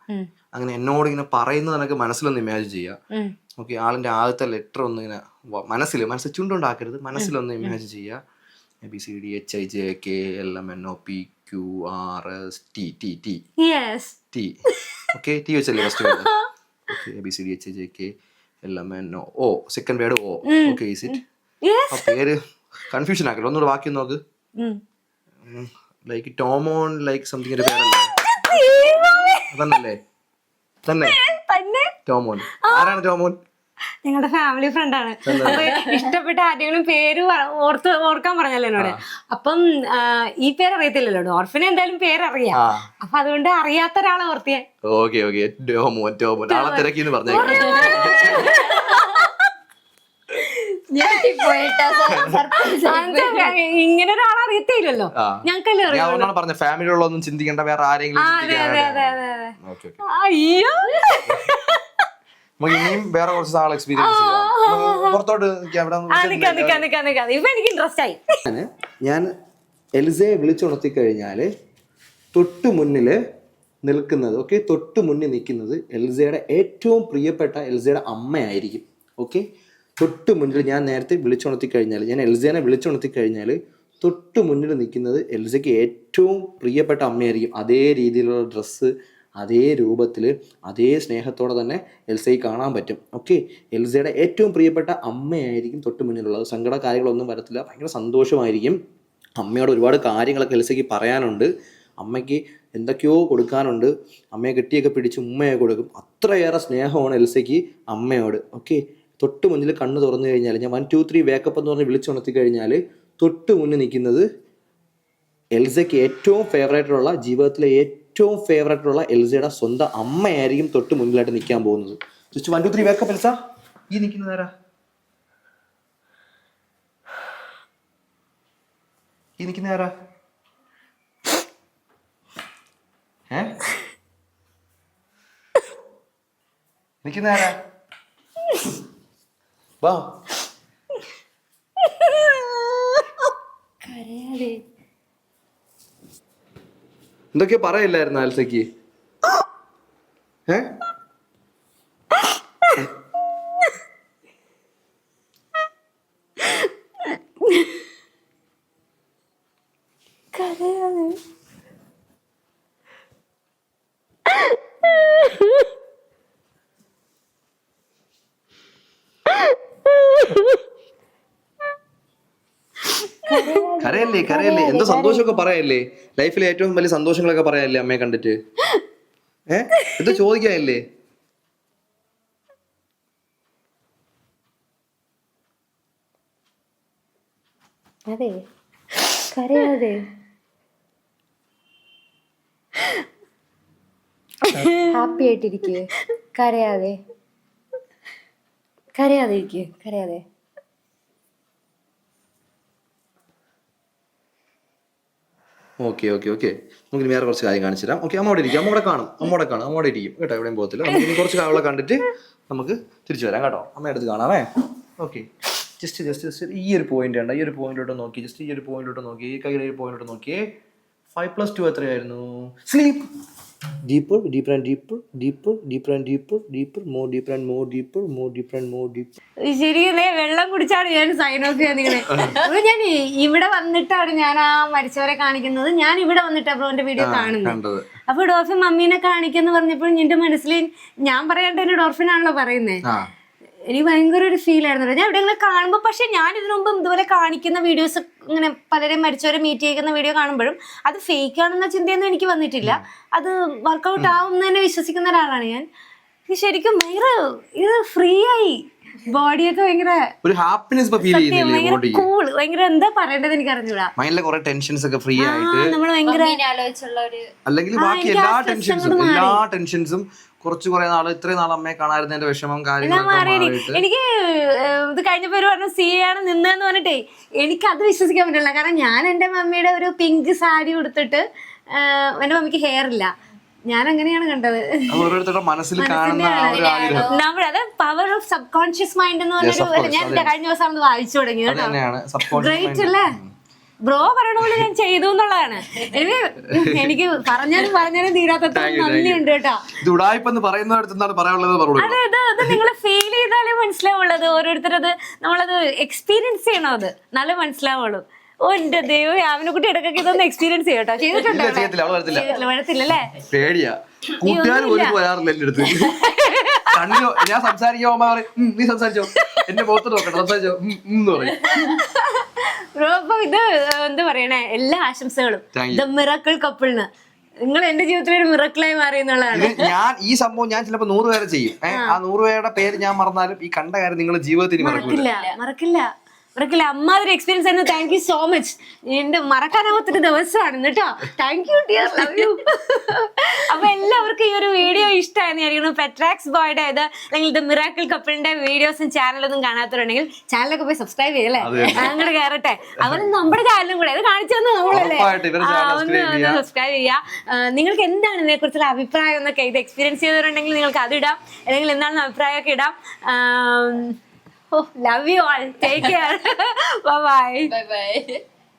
[SPEAKER 1] അങ്ങനെ എന്നോട് ഇങ്ങനെ പറയുന്നത് എനിക്ക് മനസ്സിലൊന്ന് ഇമാജിൻ ചെയ്യുക ഓക്കെ ആളിന്റെ ആദ്യത്തെ ലെറ്റർ ഒന്ന് ഇങ്ങനെ മനസ്സിൽ മനസ്സിൽ ചുണ്ടുണ്ടാക്കരുത് മനസ്സിലൊന്ന് ഇമാജിൻ ചെയ്യുക A B C D H I J K L M N O P Q R S T T T T okay T വെച്ചല്ലേ first word okay A B C D H J K L M N O O second word O okay is it ആ പേര് കൺഫ്യൂഷൻ ആക്കല്ലോ ഒന്നുകൂടെ ബാക്കി നോക്ക്. ലൈക്ക് ടോമോൺ ലൈക്ക് സംതിങ് ഒരു പേരല്ലേ? അതന്നല്ലേ? തന്നെ.
[SPEAKER 2] തന്നെ?
[SPEAKER 1] ടോമോൻ. ആരാണ് ടോമോൻ?
[SPEAKER 2] ഞങ്ങളുടെ ഫാമിലി ഫ്രണ്ടാണ് അപ്പൊ ഇഷ്ടപ്പെട്ട ആരെങ്കിലും പേര് ഓർത്ത് ഓർക്കാൻ പറഞ്ഞല്ലോ എന്നോട്. അപ്പം ഈ പേര് അറിയത്തില്ലല്ലോ. ഡോർഫിന് എന്തായാലും പേര്
[SPEAKER 1] അറിയാം
[SPEAKER 2] അപ്പൊ അതുകൊണ്ട് അറിയാത്ത ഒരാളെ ഓർത്തിയെ.
[SPEAKER 1] Okay okay. ടോമോൻ ടോമോൻ. ആളെ
[SPEAKER 2] ഇങ്ങനെ ഒരാളെ അറിയത്തില്ലല്ലോ ഞങ്ങൾക്കല്ലേ
[SPEAKER 1] ഞാൻ
[SPEAKER 2] അറിയാം
[SPEAKER 1] പറഞ്ഞ ഫാമിലിയുള്ളൊന്നും ചിന്തിക്കേണ്ട വേറെ ആരെങ്കിലും
[SPEAKER 2] അതെ അതെ അതെ അതെ അതെ.
[SPEAKER 1] Okay okay.
[SPEAKER 2] അയ്യോ.
[SPEAKER 1] നമുക്ക് ഇനിയും വേറെ കുറച്ച് നാൾ എക്സ്പീരിയൻസ് പുറത്തോട്ട്
[SPEAKER 2] എനിക്ക് ഇൻട്രസ്റ്റ് ആയി.
[SPEAKER 1] ഞാൻ എൽസയെ വിളിച്ചുണർത്തി കഴിഞ്ഞാൽ തൊട്ടു മുന്നിൽ നിൽക്കുന്നത് ഓക്കെ തൊട്ടു മുന്നിൽ നിൽക്കുന്നത് എൽസയുടെ ഏറ്റവും പ്രിയപ്പെട്ട എൽസയുടെ അമ്മയായിരിക്കും ഓക്കെ തൊട്ട് മുന്നിൽ ഞാൻ നേരത്തെ വിളിച്ചുണർത്തി കഴിഞ്ഞാൽ ഞാൻ എൽസേനെ വിളിച്ചുണർത്തി കഴിഞ്ഞാൽ തൊട്ട് മുന്നിൽ നിൽക്കുന്നത് എൽസയ്ക്ക് ഏറ്റവും പ്രിയപ്പെട്ട അമ്മയായിരിക്കും. അതേ രീതിയിലുള്ള ഡ്രസ്സ് അതേ രൂപത്തിൽ അതേ സ്നേഹത്തോടെ തന്നെ എൽസയെ കാണാൻ പറ്റും. ഓക്കെ? എൽസയുടെ ഏറ്റവും പ്രിയപ്പെട്ട അമ്മയായിരിക്കും തൊട്ട് മുന്നിലുള്ളത്. സങ്കട കാര്യങ്ങളൊന്നും വരത്തില്ല. ഭയങ്കര സന്തോഷമായിരിക്കും. അമ്മയോട് ഒരുപാട് കാര്യങ്ങളൊക്കെ എൽസയ്ക്ക് പറയാനുണ്ട്. അമ്മയ്ക്ക് എന്തൊക്കെയോ കൊടുക്കാനുണ്ട്. അമ്മയെ കെട്ടിയൊക്കെ പിടിച്ച് ഉമ്മയെ കൊടുക്കും. അത്രയേറെ സ്നേഹമാണ് എൽസയ്ക്ക് അമ്മയോട്. ഓക്കെ? തൊട്ട് മുന്നിൽ കണ്ണ് തുറന്നു കഴിഞ്ഞാൽ ഞാൻ വൺ ടു ത്രീ വേക്കപ്പ് എന്ന് പറഞ്ഞ് വിളിച്ചുണർത്തി കഴിഞ്ഞാൽ തൊട്ട് മുന്നിൽ നിൽക്കുന്നത് എൽസയ്ക്ക് ഏറ്റവും ഫേവറേറ്റുള്ള ജീവിതത്തിലെ ഏറ്റവും ഫേവറേറ്റുള്ള എൽസയുടെ സ്വന്തം അമ്മയായിരിക്കും തൊട്ട് മുന്നിലായിട്ട് നിൽക്കാൻ പോകുന്നത്. Just one two three wake up Elsa. ഈ നിൽക്കുന്നത് ആരാ? ഈ നിൽക്കുന്ന ആരാ? ഏ? നിൽക്കുന്ന ആരാ? വാ. എന്തൊക്കെ പറയില്ലായിരുന്നു ആൽസയ്ക്ക്. ഏ? കരയല്ലേ? കരയല്ലേ എന്തോ സന്തോഷമൊക്കെ പറയല്ലേ? ലൈഫിലെ ഏറ്റവും വലിയ സന്തോഷങ്ങളൊക്കെ പറയല്ലേ അമ്മയെ കണ്ടിട്ട്? ഏ? എന്തോ ചോദിക്കാല്ലേ
[SPEAKER 7] അതെ. കരയാതെ. ഹാപ്പി ആയിട്ടിരിക്കേ. കരയാതെ. കരയാതെ ഇരിക്കേ. കരയാതെ.
[SPEAKER 1] Okay okay okay. നമുക്ക് വേറെ കുറച്ച് കാര്യം കാണിച്ചു തരാം ഓക്കെ അമ്മോടെ ഇരിക്കും. അമ്മോടെ കാണും. അമ്മോടെ കാണും. അമ്മോടെ ഇരിക്കും. കേട്ടോ എവിടെയും പോകത്തില്ല. നമുക്ക് ഇനി കുറച്ച് കാവളെ കണ്ടിട്ട് നമുക്ക് തിരിച്ചു വരാം കേട്ടോ. അമ്മ അടുത്ത് കാണാമേ? ഓക്കെ. ജസ്റ്റ് ജസ്റ്റ് ജസ്റ്റ് ഈ ഒരു പോയിന്റ് ഉണ്ട് ഈ ഒരു പോയിന്റിലോട്ട് നോക്കി. ജസ്റ്റ് ഈ ഒരു പോയിന്റിലോട്ട് നോക്കി. ഈ കയ്യിലെ പോയിന്റിലോട്ട് നോക്കിയേ. ഫൈവ് പ്ലസ് ടു എത്രയായിരുന്നു? Sleep deeper deeper and deeper, deeper, deeper and deeper, deeper, more deeper and more deeper, more deeper and more deeper.
[SPEAKER 2] ശരിയല്ലേ വെള്ളം കുടിച്ചാണ് ഞാൻ സൈൻ ഓഫ് ചെയ്യാൻ നിങ്ങളെ അപ്പൊ ഞാൻ ഇവിടെ വന്നിട്ടാണ് ഞാൻ ആ മരിച്ചവരെ കാണിക്കുന്നത്. ഞാൻ ഇവിടെ വന്നിട്ടാ ബ്രോന്റെ വീഡിയോ കാണുന്നത്. അപ്പൊ ഡോഫിൻ മമ്മീനെ കാണിക്കാന്ന് പറഞ്ഞപ്പോൾ എന്റെ മനസ്സിൽ ഞാൻ പറയാണ്ട് എന്റെ ഡോർഫിനാണല്ലോ പറയുന്നേ.
[SPEAKER 1] ആ.
[SPEAKER 2] എനിക്ക് ഭയങ്കര ഒരു ഫീൽ ആയിരുന്നു. ഞാൻ എവിടെയെങ്കിലും കാണുമ്പോൾ പക്ഷെ ഞാൻ ഇതിനു മുമ്പ് ഇതുപോലെ കാണിക്കുന്ന വീഡിയോസ് ഇങ്ങനെ പലരെയും മരിച്ചവരെ മീറ്റ് ചെയ്യുന്ന വീഡിയോ കാണുമ്പോഴും അത് ഫേക്ക് ആണെന്ന ചിന്തയൊന്നും എനിക്ക് വന്നിട്ടില്ല. അത് വർക്കൗട്ട് ആവും എന്ന് തന്നെ വിശ്വസിക്കുന്ന ഒരാളാണ് ഞാൻ. ഇത് ശരിക്കും ഭയങ്കര ഇത് ഫ്രീ ആയി. ബോഡിയൊക്കെ ഭയങ്കര
[SPEAKER 1] ഒരു ഹാപ്പിനെസ് ഫീൽ ചെയ്യുന്നില്ലേ
[SPEAKER 2] കൂൾ ഭയങ്കര എന്താ പറയേണ്ടത് എനിക്ക് അറിഞ്ഞൂടാ
[SPEAKER 1] മൈൻഡിലെ കുറെ ടെൻഷൻസ് ഒക്കെ ഫ്രീ ആയിട്ട്
[SPEAKER 2] നമ്മൾ ഭയങ്കര
[SPEAKER 4] ആലോചിച്ചുള്ള ഒരു
[SPEAKER 1] അല്ലെങ്കിൽ ബാക്കി എല്ലാ ടെൻഷൻസും എല്ലാ ടെൻഷൻസും കുറച്ച് കുറെ നാൾ ഇത്രയും നാൾ അമ്മയെ കാണാതിരുന്നതിന്റെ വിഷമം കാര്യങ്ങളൊക്കെ
[SPEAKER 2] എനിക്ക് ഇത് കഴിഞ്ഞപ്പോ ഒരു പറഞ്ഞു സീയാണ് നിന്നെന്ന് പറഞ്ഞിട്ടേ എനിക്ക് അത് വിശ്വസിക്കാൻ പറ്റില്ല. കാരണം ഞാൻ എന്റെ മമ്മിയുടെ ഒരു പിങ്ക് സാരി കൊടുത്തിട്ട് എന്റെ എന്റെ മമ്മിക്ക് ഹെയർ ഇല്ല. ഞാൻ അങ്ങനെയാണ് കണ്ടത്.
[SPEAKER 1] ഓരോരുത്തരുടെ മനസ്സിൽ കാണുന്ന
[SPEAKER 2] നമ്മുടെ അത് power of subconscious mind എന്ന് പറഞ്ഞൊരു ഞാൻ കഴിഞ്ഞ ദിവസം വായിച്ചു
[SPEAKER 1] തുടങ്ങിയത്
[SPEAKER 2] ഗ്രേറ്റ് അല്ലേ? ബ്രോ പറയണ പോലെ ഞാൻ ചെയ്തു എന്നുള്ളതാണ്. എനിക്ക് പറഞ്ഞാലും പറഞ്ഞാലും
[SPEAKER 1] തീരാത്ത
[SPEAKER 2] നന്ദിയുണ്ട് കേട്ടോ.
[SPEAKER 1] ഉടായ്പെന്ന് പറയാനുള്ളത്
[SPEAKER 2] അത് ഇത് ഇത് നിങ്ങൾ ഫീൽ ചെയ്താലേ മനസ്സിലാവുള്ളത് ഓരോരുത്തരത് നമ്മളത് എക്സ്പീരിയൻസ് ചെയ്യണം അത്. നല്ല മനസ്സിലാവുള്ളൂ. ഓ എന്റെ ദൈവം അവനെ കുട്ടി. ഇടക്കൊക്കെ ഇതൊന്ന് എക്സ്പീരിയൻസ് ചെയ്യട്ടോ ചെയ്തിട്ടുണ്ടോ വരത്തില്ലല്ലേ
[SPEAKER 1] പേടിയാ. കൂട്ടുകാർ പോലും പോയാറില്ല എന്റെ അടുത്ത്. കണ്ണിലോ ഞാൻ സംസാരിക്കുമ്പോ അമ്മ പറയും നീ സംസാരിച്ചോ. എന്റെ മുഖത്ത് നോക്കട്ടെ സംസാരിച്ചോ. എന്ന് പറയും.
[SPEAKER 2] ബ്രോ അപ്പൊ ഇത് എന്താ പറയണേ? എല്ലാ ആശംസകളും.
[SPEAKER 1] Thank you.
[SPEAKER 2] ദ മിറക്കിൾ കപ്പിളിന്. നിങ്ങൾ എന്റെ ജീവിതത്തിൽ ഒരു മിറക്കിളായി മാറി എന്നുള്ളതാണ്
[SPEAKER 1] ഇത് ഞാൻ ഈ സംഭവം ഞാൻ ചിലപ്പോ നൂറ് പേരെ ചെയ്യും. ആ. നൂറ് പേരുടെ പേര് ഞാൻ മറന്നാലും ഈ കണ്ട കാര്യം നിങ്ങളുടെ ജീവിതത്തിൽ
[SPEAKER 2] മറക്കില്ല. മറക്കില്ല. മറക്കില്ല അമ്മാതിരി എക്സ്പീരിയൻസ് ആയിരുന്നു. താങ്ക് യു സോ മച്ച് എന്റെ മറക്കാനാവാത്തൊരു ദിവസമാണ് കേട്ടോ. Thank you dear love you അപ്പൊ എല്ലാവർക്കും ഈ ഒരു വീഡിയോ ഇഷ്ടമായിരുന്നു ആയിരിക്കണം പെട്രാക്സ് ബോയുടെ ഇത് അല്ലെങ്കിൽ ദ മിറാക്കിൾ കപ്പിളിന്റെ വീഡിയോസും ചാനലൊന്നും കാണാത്തവരുണ്ടെങ്കിൽ ചാനലൊക്കെ പോയി സബ്സ്ക്രൈബ് ചെയ്യല്ലേ അങ്ങോട്ട് കയറട്ടെ അവരും നമ്മുടെ ചാനലും കൂടെ അത് കാണിച്ചു തന്നെ നമ്മളല്ലേ? ഒന്ന് സബ്സ്ക്രൈബ് ചെയ്യുക നിങ്ങൾക്ക് എന്താണ് ഇതിനെ കുറിച്ചുള്ള അഭിപ്രായം എന്നൊക്കെ ഇത് എക്സ്പീരിയൻസ് ചെയ്തവരുണ്ടെങ്കിൽ നിങ്ങൾക്ക് അത് ഇടാം. അല്ലെങ്കിൽ എന്താണെന്ന് അഭിപ്രായമൊക്കെ ഇടാം. love you all. Take care. Bye bye
[SPEAKER 7] bye bye